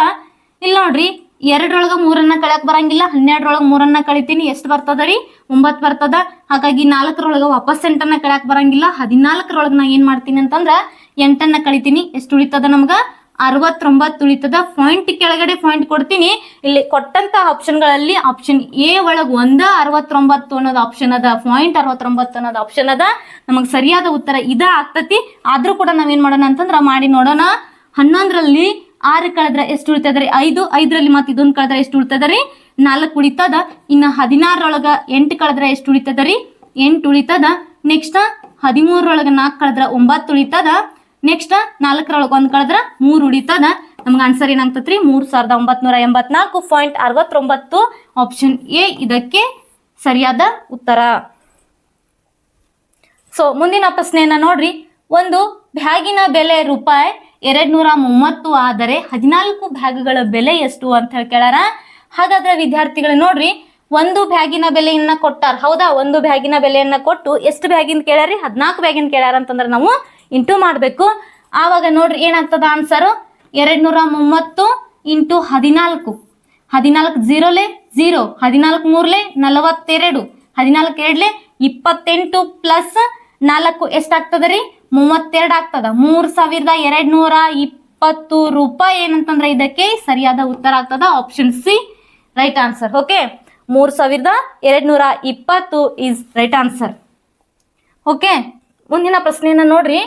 ಇಲ್ಲಿ ನೋಡ್ರಿ, ಎರಡರೊಳಗ ಮೂರನ್ನ ಕಳ್ಯಾಕ್ ಬರಂಗಿಲ್ಲ. ಹನ್ನೆರಡ್ರೊಳಗ ಮೂರನ್ನ ಕಳಿತೀನಿ. ಎಷ್ಟು ಬರ್ತದ ರೀ? ಒಂಬತ್ತು ಬರ್ತದ. ಹಾಗಾಗಿ ನಾಲ್ಕರೊಳಗ ವಾಪಸ್ ಎಂಟನ್ನ ಕಳ್ಯಾಕ್ ಬರಂಗಿಲ್ಲ. ಹದಿನಾಲ್ಕರೊಳಗ ನಾ ಏನ್ ಮಾಡ್ತೀನಿ ಅಂತಂದ್ರ ಎಂಟನ್ನ ಕಳಿತೀನಿ. ಎಷ್ಟು ಉಳಿತದ ನಮ್ಗ? ಅರವತ್ತೊಂಬತ್ತು ಉಳಿತದ ಪಾಯಿಂಟ್ ಕೆಳಗಡೆ ಪಾಯಿಂಟ್ ಕೊಡ್ತೀನಿ. ಇಲ್ಲಿ ಕೊಟ್ಟಂತ ಆಪ್ಷನ್ಗಳಲ್ಲಿ ಆಪ್ಷನ್ ಎ ಒಳಗ್ ಒಂದ ಅರವತ್ತೊಂಬತ್ತು ಅನ್ನೋದು ಆಪ್ಷನ್ ಅದ ಪಾಯಿಂಟ್ ಅರವತ್ತೊಂಬತ್ತು ಅನ್ನೋದು ಆಪ್ಷನ್ ಅದ. ನಮಗ್ ಸರಿಯಾದ ಉತ್ತರ ಇದ ಆಗ್ತತಿ. ಆದ್ರೂ ಕೂಡ ನಾವೇನ್ ಮಾಡೋಣ ಅಂತಂದ್ರ ಮಾಡಿ ನೋಡೋಣ. ಹನ್ನೊಂದರಲ್ಲಿ ಆರು ಕಳೆದ್ರೆ ಎಷ್ಟು ಉಳಿತದ ರೀ ಐದು. ಐದರಲ್ಲಿ ಮತ್ತೆ ಇದೊಂದು ಕಳೆದ್ರೆ ಎಷ್ಟು ಉಳಿತದ ರೀ ನಾಲ್ಕು ಉಳಿತದ. ಇನ್ನು ಹದಿನಾರರೊಳಗ ಎಂಟು ಕಳೆದ್ರೆ ಎಷ್ಟು ಉಳಿತದ ರೀ ಎಂಟು ಉಳಿತದ. ನೆಕ್ಸ್ಟ್ ಹದಿಮೂರೊಳಗ ನಾಲ್ಕು ಕಳೆದ್ರೆ ಒಂಬತ್ತು ಉಳಿತದ. ನೆಕ್ಸ್ಟ್ ನಾಲ್ಕರೊಳಗ ಒಂದ್ ಕಳೆದ್ರ ಮೂರು ಉಳಿತದ ನಮ್ಗೆ ಆನ್ಸರ್ ಏನಾಗ್ತತ್ರಿ? ಮೂರ್ ಸಾವಿರದ ಒಂಬತ್ನೂರ ಎಂಬತ್ನಾಲ್ಕು ಪಾಯಿಂಟ್ ಅರವತ್ತೊಂಬತ್ತು ಆಪ್ಷನ್ ಎ ಇದಕ್ಕೆ ಸರಿಯಾದ ಉತ್ತರ. ಸೊ ಮುಂದಿನ ಪ್ರಶ್ನೆಯನ್ನ ನೋಡ್ರಿ. ಒಂದು ಬ್ಯಾಗಿನ ಬೆಲೆ ರೂಪಾಯಿ ಎರಡ್ ನೂರ ಮೂವತ್ತು ಆದರೆ ಹದಿನಾಲ್ಕು ಬ್ಯಾಗ್ಗಳ ಬೆಲೆ ಎಷ್ಟು ಅಂತ ಹೇಳಿ ಕೇಳಾರ. ಹಾಗಾದ್ರೆ ವಿದ್ಯಾರ್ಥಿಗಳು ನೋಡ್ರಿ, ಒಂದು ಬ್ಯಾಗಿನ ಬೆಲೆಯನ್ನ ಕೊಟ್ಟಾರ. ಹೌದಾ? ಒಂದು ಬ್ಯಾಗಿನ ಬೆಲೆಯನ್ನ ಕೊಟ್ಟು ಎಷ್ಟು ಬ್ಯಾಗಿನ ಕೇಳ್ಯಾರಿ ಹದಿನಾಲ್ಕು ಬ್ಯಾಗಿನ ಕೇಳ್ಯಾರ ಅಂತಂದ್ರೆ ನಾವು ಇಂಟು ಮಾಡಬೇಕು. ಆವಾಗ ನೋಡ್ರಿ ಏನಾಗ್ತದ ಆನ್ಸರು ಎರಡ್ ನೂರ ಮೂವತ್ತು ಇಂಟು ಹದಿನಾಲ್ಕು. ಹದಿನಾಲ್ಕು ಜೀರೋಲೆ ಜೀರೋ, ಹದಿನಾಲ್ಕು ಮೂರ್ಲೆ ನಲವತ್ತೆರಡು, ಹದಿನಾಲ್ಕು ಎರಡ್ಲೆ ಇಪ್ಪತ್ತೆಂಟು ಪ್ಲಸ್ ನಾಲ್ಕು ಎಷ್ಟಾಗ್ತದ ರೀ? ಮೂವತ್ತೆರಡು ಆಗ್ತದ. ಮೂರ್ ಸಾವಿರದ ಎರಡ್ ನೂರ ಇಪ್ಪತ್ತು ರೂಪಾಯಿ ಏನಂತಂದ್ರೆ ಇದಕ್ಕೆ ಸರಿಯಾದ ಉತ್ತರ ಆಗ್ತದ? Option C right answer okay ಮೂರು ಸಾವಿರದ ಎರಡ್ ನೂರ ಇಪ್ಪತ್ತು ಇಸ್ ರೈಟ್ ಆನ್ಸರ್ ಓಕೆ ಮುಂದಿನ ಪ್ರಶ್ನೆಯನ್ನ ನೋಡ್ರಿ.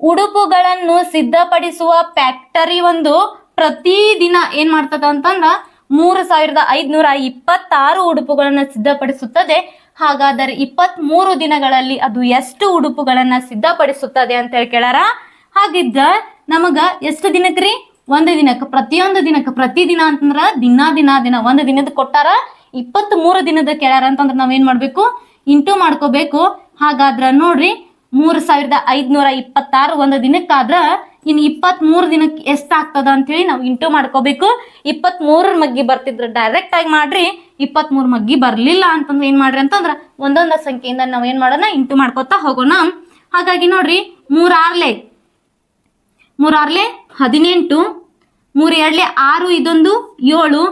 ಉಡುಪುಗಳನ್ನು ಸಿದ್ಧಪಡಿಸುವ ಫ್ಯಾಕ್ಟರಿ ಒಂದು ಪ್ರತಿದಿನ ಏನ್ ಮಾಡ್ತದ ಅಂತಂದ್ರ ಮೂರು ಸಾವಿರದ ಐದ್ನೂರ ಇಪ್ಪತ್ತಾರು ಉಡುಪುಗಳನ್ನ ಸಿದ್ಧಪಡಿಸುತ್ತದೆ. ಹಾಗಾದರೆ ಇಪ್ಪತ್ತ್ ಮೂರು ದಿನಗಳಲ್ಲಿ ಅದು ಎಷ್ಟು ಉಡುಪುಗಳನ್ನ ಸಿದ್ಧಪಡಿಸುತ್ತದೆ ಅಂತ ಹೇಳಿ ಕೇಳಾರ? ಹಾಗಿದ್ದ ನಮಗ ಎಷ್ಟು ದಿನಕ್ರಿ ಒಂದು ದಿನಕ್ಕೆ, ಪ್ರತಿಯೊಂದು ದಿನಕ್ಕೆ ಪ್ರತಿ ದಿನ ಅಂತಂದ್ರ ದಿನ ದಿನ ದಿನ ಒಂದು ದಿನದ ಕೊಟ್ಟಾರ. ಇಪ್ಪತ್ತ್ ಮೂರು ದಿನದ ಕೇಳಾರ ಅಂತಂದ್ರ ನಾವೇನ್ ಮಾಡ್ಬೇಕು? ಇಂಟು ಮಾಡ್ಕೋಬೇಕು. ಹಾಗಾದ್ರ ನೋಡ್ರಿ ಮೂರು ಸಾವಿರದ ಐದ್ನೂರ ಇಪ್ಪತ್ತಾರು ಒಂದು ದಿನಕ್ಕಾದ್ರ ಇನ್ನು ಇಪ್ಪತ್ತ್ ಮೂರು ದಿನಕ್ಕೆ ಎಷ್ಟಾಗ್ತದ ಅಂತೇಳಿ ನಾವು ಇಂಟು ಮಾಡ್ಕೋಬೇಕು. ಇಪ್ಪತ್ತ್ ಮೂರರ ಮಗ್ಗಿ ಬರ್ತಿದ್ರೆ ಡೈರೆಕ್ಟ್ ಆಗಿ ಮಾಡ್ರಿ ಇಪ್ಪತ್ತ್ ಮೂರು ಮಗ್ಗಿ ಬರ್ಲಿಲ್ಲ ಅಂತಂದ್ರೆ ಏನ್ ಮಾಡ್ರಿ ಅಂತಂದ್ರ ಒಂದೊಂದ ಸಂಖ್ಯೆಯಿಂದ ನಾವ್ ಏನ್ ಮಾಡೋಣ, ಇಂಟು ಮಾಡ್ಕೋತಾ ಹೋಗೋಣ. ಹಾಗಾಗಿ ನೋಡ್ರಿ, ಮೂರಾರ್ಲೆ ಮೂರಾರ್ಲೆ ಹದಿನೆಂಟು ಮೂರು ಎರಡ್ಲೆ ಆರು ಇದೊಂದು ಏಳು,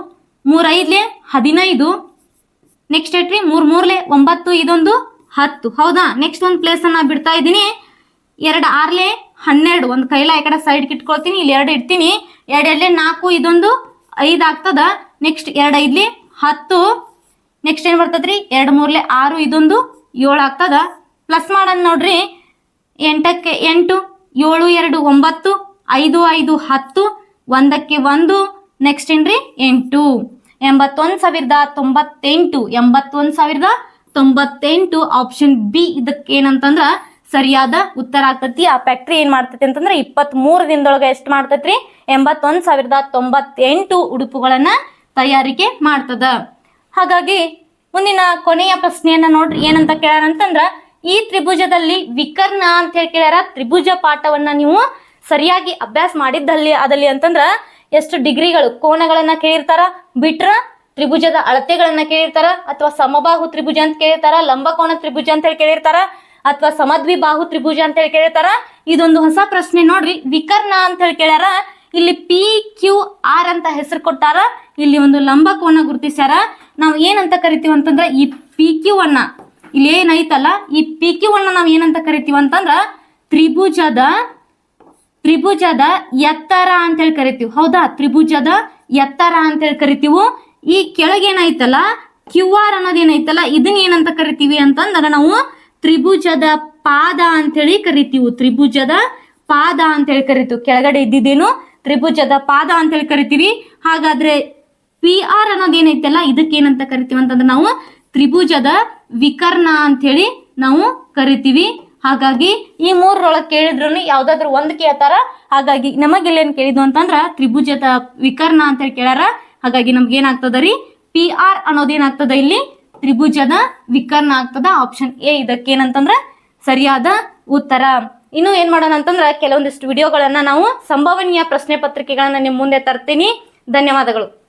ಮೂರೈದ್ಲೆ ಹದಿನೈದು, ನೆಕ್ಸ್ಟ್ ಏಟ್ರಿ ಮೂರ್ ಮೂರ್ಲೆ ಒಂಬತ್ತು ಇದೊಂದು ಹತ್ತು. ಹೌದಾ? ನೆಕ್ಸ್ಟ್ ಒಂದು ಪ್ಲೇಸ್ ಅನ್ನ ಬಿಡ್ತಾ ಇದ್ದೀನಿ. ಎರಡು ಆರ್ಲೆ, ಹನ್ನೆರಡು. ಒಂದು ಕೈಲ ಈ ಕಡೆ ಸೈಡ್ ಇಟ್ಕೊಳ್ತೀನಿ, ಇಲ್ಲಿ ಎರಡು ಇಡ್ತೀನಿ. ಎರಡು ಎರಡ್ಲೆ ನಾಲ್ಕು, ಇದೊಂದು ಐದು ಆಗ್ತದ. ನೆಕ್ಸ್ಟ್ ಎರಡು ಐದ್ಲಿ ಹತ್ತು. ನೆಕ್ಸ್ಟ್ ಏನು ಬರ್ತದ್ರಿ? ಎರಡು ಮೂರ್ಲೆ ಆರು, ಇದೊಂದು ಏಳು ಆಗ್ತದ. ಪ್ಲಸ್ ಮಾಡೋಣ ನೋಡ್ರಿ. ಎಂಟಕ್ಕೆ ಎಂಟು, ಏಳು, ಎರಡು, ಒಂಬತ್ತು, ಐದು ಐದು, ಹತ್ತು, ಒಂದಕ್ಕೆ ಒಂದು. ನೆಕ್ಸ್ಟ್ ಏನ್ರಿ? ಎಂಟು. ಎಂಬತ್ತೊಂದು ಸಾವಿರದ ತೊಂಬತ್ತೆಂಟು. ಎಂಬತ್ತೊಂದು ಸಾವಿರದ ತೊಂಬತ್ತೆಂಟು ಆಪ್ಷನ್ ಬಿ ಇದಕ್ಕೆ ಏನಂತಂದ್ರ ಸರಿಯಾದ ಉತ್ತರ ಆಗ್ತತಿ. ಆ ಫ್ಯಾಕ್ಟ್ರಿ ಏನ್ ಮಾಡ್ತೈತಿ ಅಂತಂದ್ರೆ ಇಪ್ಪತ್ತ್ ಮೂರು ದಿನದೊಳಗೆ ಎಷ್ಟು ಮಾಡ್ತೈತ್ರಿ? ಎಂಬತ್ತೊಂದ್ ಸಾವಿರದ ತೊಂಬತ್ತೆಂಟು ಉಡುಪುಗಳನ್ನ ತಯಾರಿಕೆ ಮಾಡ್ತದ. ಹಾಗಾಗಿ ಮುಂದಿನ ಕೊನೆಯ ಪ್ರಶ್ನೆಯನ್ನ ನೋಡ್ರಿ. ಏನಂತ ಕೇಳ್ಯಾರ ಅಂತಂದ್ರ ಈ ತ್ರಿಭುಜದಲ್ಲಿ ವಿಕರ್ಣ ಅಂತ ಹೇಳಿ ಕೇಳ್ಯಾರ. ತ್ರಿಭುಜ ಪಾಠವನ್ನ ನೀವು ಸರಿಯಾಗಿ ಅಭ್ಯಾಸ ಮಾಡಿದ್ದಲ್ಲಿ ಅದಲ್ಲಿ ಅಂತಂದ್ರ ಎಷ್ಟು ಡಿಗ್ರಿಗಳು ಕೋನಗಳನ್ನ ಕೇಳಿರ್ತಾರ? ಬಿಟ್ರ ತ್ರಿಭುಜದ ಅಳತೆಗಳನ್ನ ಕೇಳಿರ್ತಾರ ಅಥವಾ ಸಮಬಾಹು ತ್ರಿಭುಜ ಅಂತ ಕೇಳಿರ್ತಾರ, ಲಂಬಕೋನ ತ್ರಿಭುಜ ಅಂತ ಹೇಳಿ ಕೇಳಿರ್ತಾರ ಅಥವಾ ಸಮದ್ವಿ ಬಾಹು ತ್ರಿಭುಜ ಅಂತ ಹೇಳಿ ಕೇಳಿರ್ತಾರ. ಇದೊಂದು ಹೊಸ ಪ್ರಶ್ನೆ ನೋಡ್ರಿ, ವಿಕರ್ಣ ಅಂತ ಹೇಳಿ ಕೇಳ್ಯಾರ. ಇಲ್ಲಿ ಪಿ ಕ್ಯೂ ಆರ್ ಅಂತ ಹೆಸರು ಕೊಟ್ಟಾರ. ಇಲ್ಲಿ ಒಂದು ಲಂಬಕೋನ ಗುರುತಿಸ್ಯಾರ. ನಾವು ಏನಂತ ಕರಿತೀವಿ ಅಂತಂದ್ರ ಈ ಪಿ ಕ್ಯೂ ಅನ್ನ. ಇಲ್ಲಿ ಏನೈತಲ್ಲ, ಈ ಪಿ ಕ್ಯೂ ಅನ್ನ ನಾವು ಏನಂತ ಕರಿತೀವಿ ಅಂತಂದ್ರ ತ್ರಿಭುಜದ ತ್ರಿಭುಜದ ಎತ್ತರ ಅಂತ ಹೇಳಿ ಕರಿತೀವಿ. ಹೌದಾ? ತ್ರಿಭುಜದ ಎತ್ತರ ಅಂತ ಹೇಳಿ ಕರಿತೀವಿ. ಈ ಕೆಳಗೇನಾಯ್ತಲ್ಲ? ಕ್ಯೂ ಆರ್ ಅನ್ನೋದೇನೈತಲ್ಲ ಇದನ್ನ ಏನಂತ ಕರಿತೀವಿ ಅಂತಂದ್ರೆ ನಾವು ತ್ರಿಭುಜದ ಪಾದ ಅಂತ ಹೇಳಿ ಕರಿತೀವಿ. ತ್ರಿಭುಜದ ಪಾದ ಅಂತ ಹೇಳಿ ಕರಿತೀವಿ. ಕೆಳಗಡೆ ಇದ್ದಿದ್ದೇನು? ತ್ರಿಭುಜದ ಪಾದ ಅಂತ ಹೇಳಿ ಕರಿತೀವಿ. ಹಾಗಾದ್ರೆ ಪಿ ಆರ್ ಅನ್ನೋದೇನೈತಲ್ಲ ಇದಕ್ಕೆ ಏನಂತ ಕರಿತೀವಿ ಅಂತಂದ್ರೆ ನಾವು ತ್ರಿಭುಜದ ವಿಕರ್ಣ ಅಂತ ಹೇಳಿ ನಾವು ಕರಿತೀವಿ. ಹಾಗಾಗಿ ಈ ಮೂರರೊಳಗೆ ಕೇಳಿದ್ರು ಯಾವ್ದಾದ್ರು ಒಂದು ಕೇಳ್ತಾರ? ಹಾಗಾಗಿ ನಮಗೆ ಇಲ್ಲೇನ್ ಕೇಳಿದ್ವು ಅಂತಂದ್ರ ತ್ರಿಭುಜದ ವಿಕರ್ಣ ಅಂತ ಹೇಳಿ ಕೇಳ್ಯಾರ. ಹಾಗಾಗಿ ನಮ್ಗೆ ಏನಾಗ್ತದ ರೀ? ಪಿ ಆರ್ ಅನ್ನೋದೇನಾಗ್ತದ ಇಲ್ಲಿ? ತ್ರಿಭುಜದ ವಿಕರ್ಣ ಆಗ್ತದ ಆಪ್ಷನ್ ಎ ಇದಕ್ಕೇನಂತಂದ್ರ ಸರಿಯಾದ ಉತ್ತರ. ಇನ್ನು ಏನ್ ಮಾಡೋಣ ಅಂತಂದ್ರ ಕೆಲವೊಂದಿಷ್ಟು ವಿಡಿಯೋಗಳನ್ನ ನಾವು ಸಂಭವನೀಯ ಪ್ರಶ್ನೆ ಪತ್ರಿಕೆಗಳನ್ನ ನಿಮ್ ಮುಂದೆ ತರ್ತೀನಿ. ಧನ್ಯವಾದಗಳು.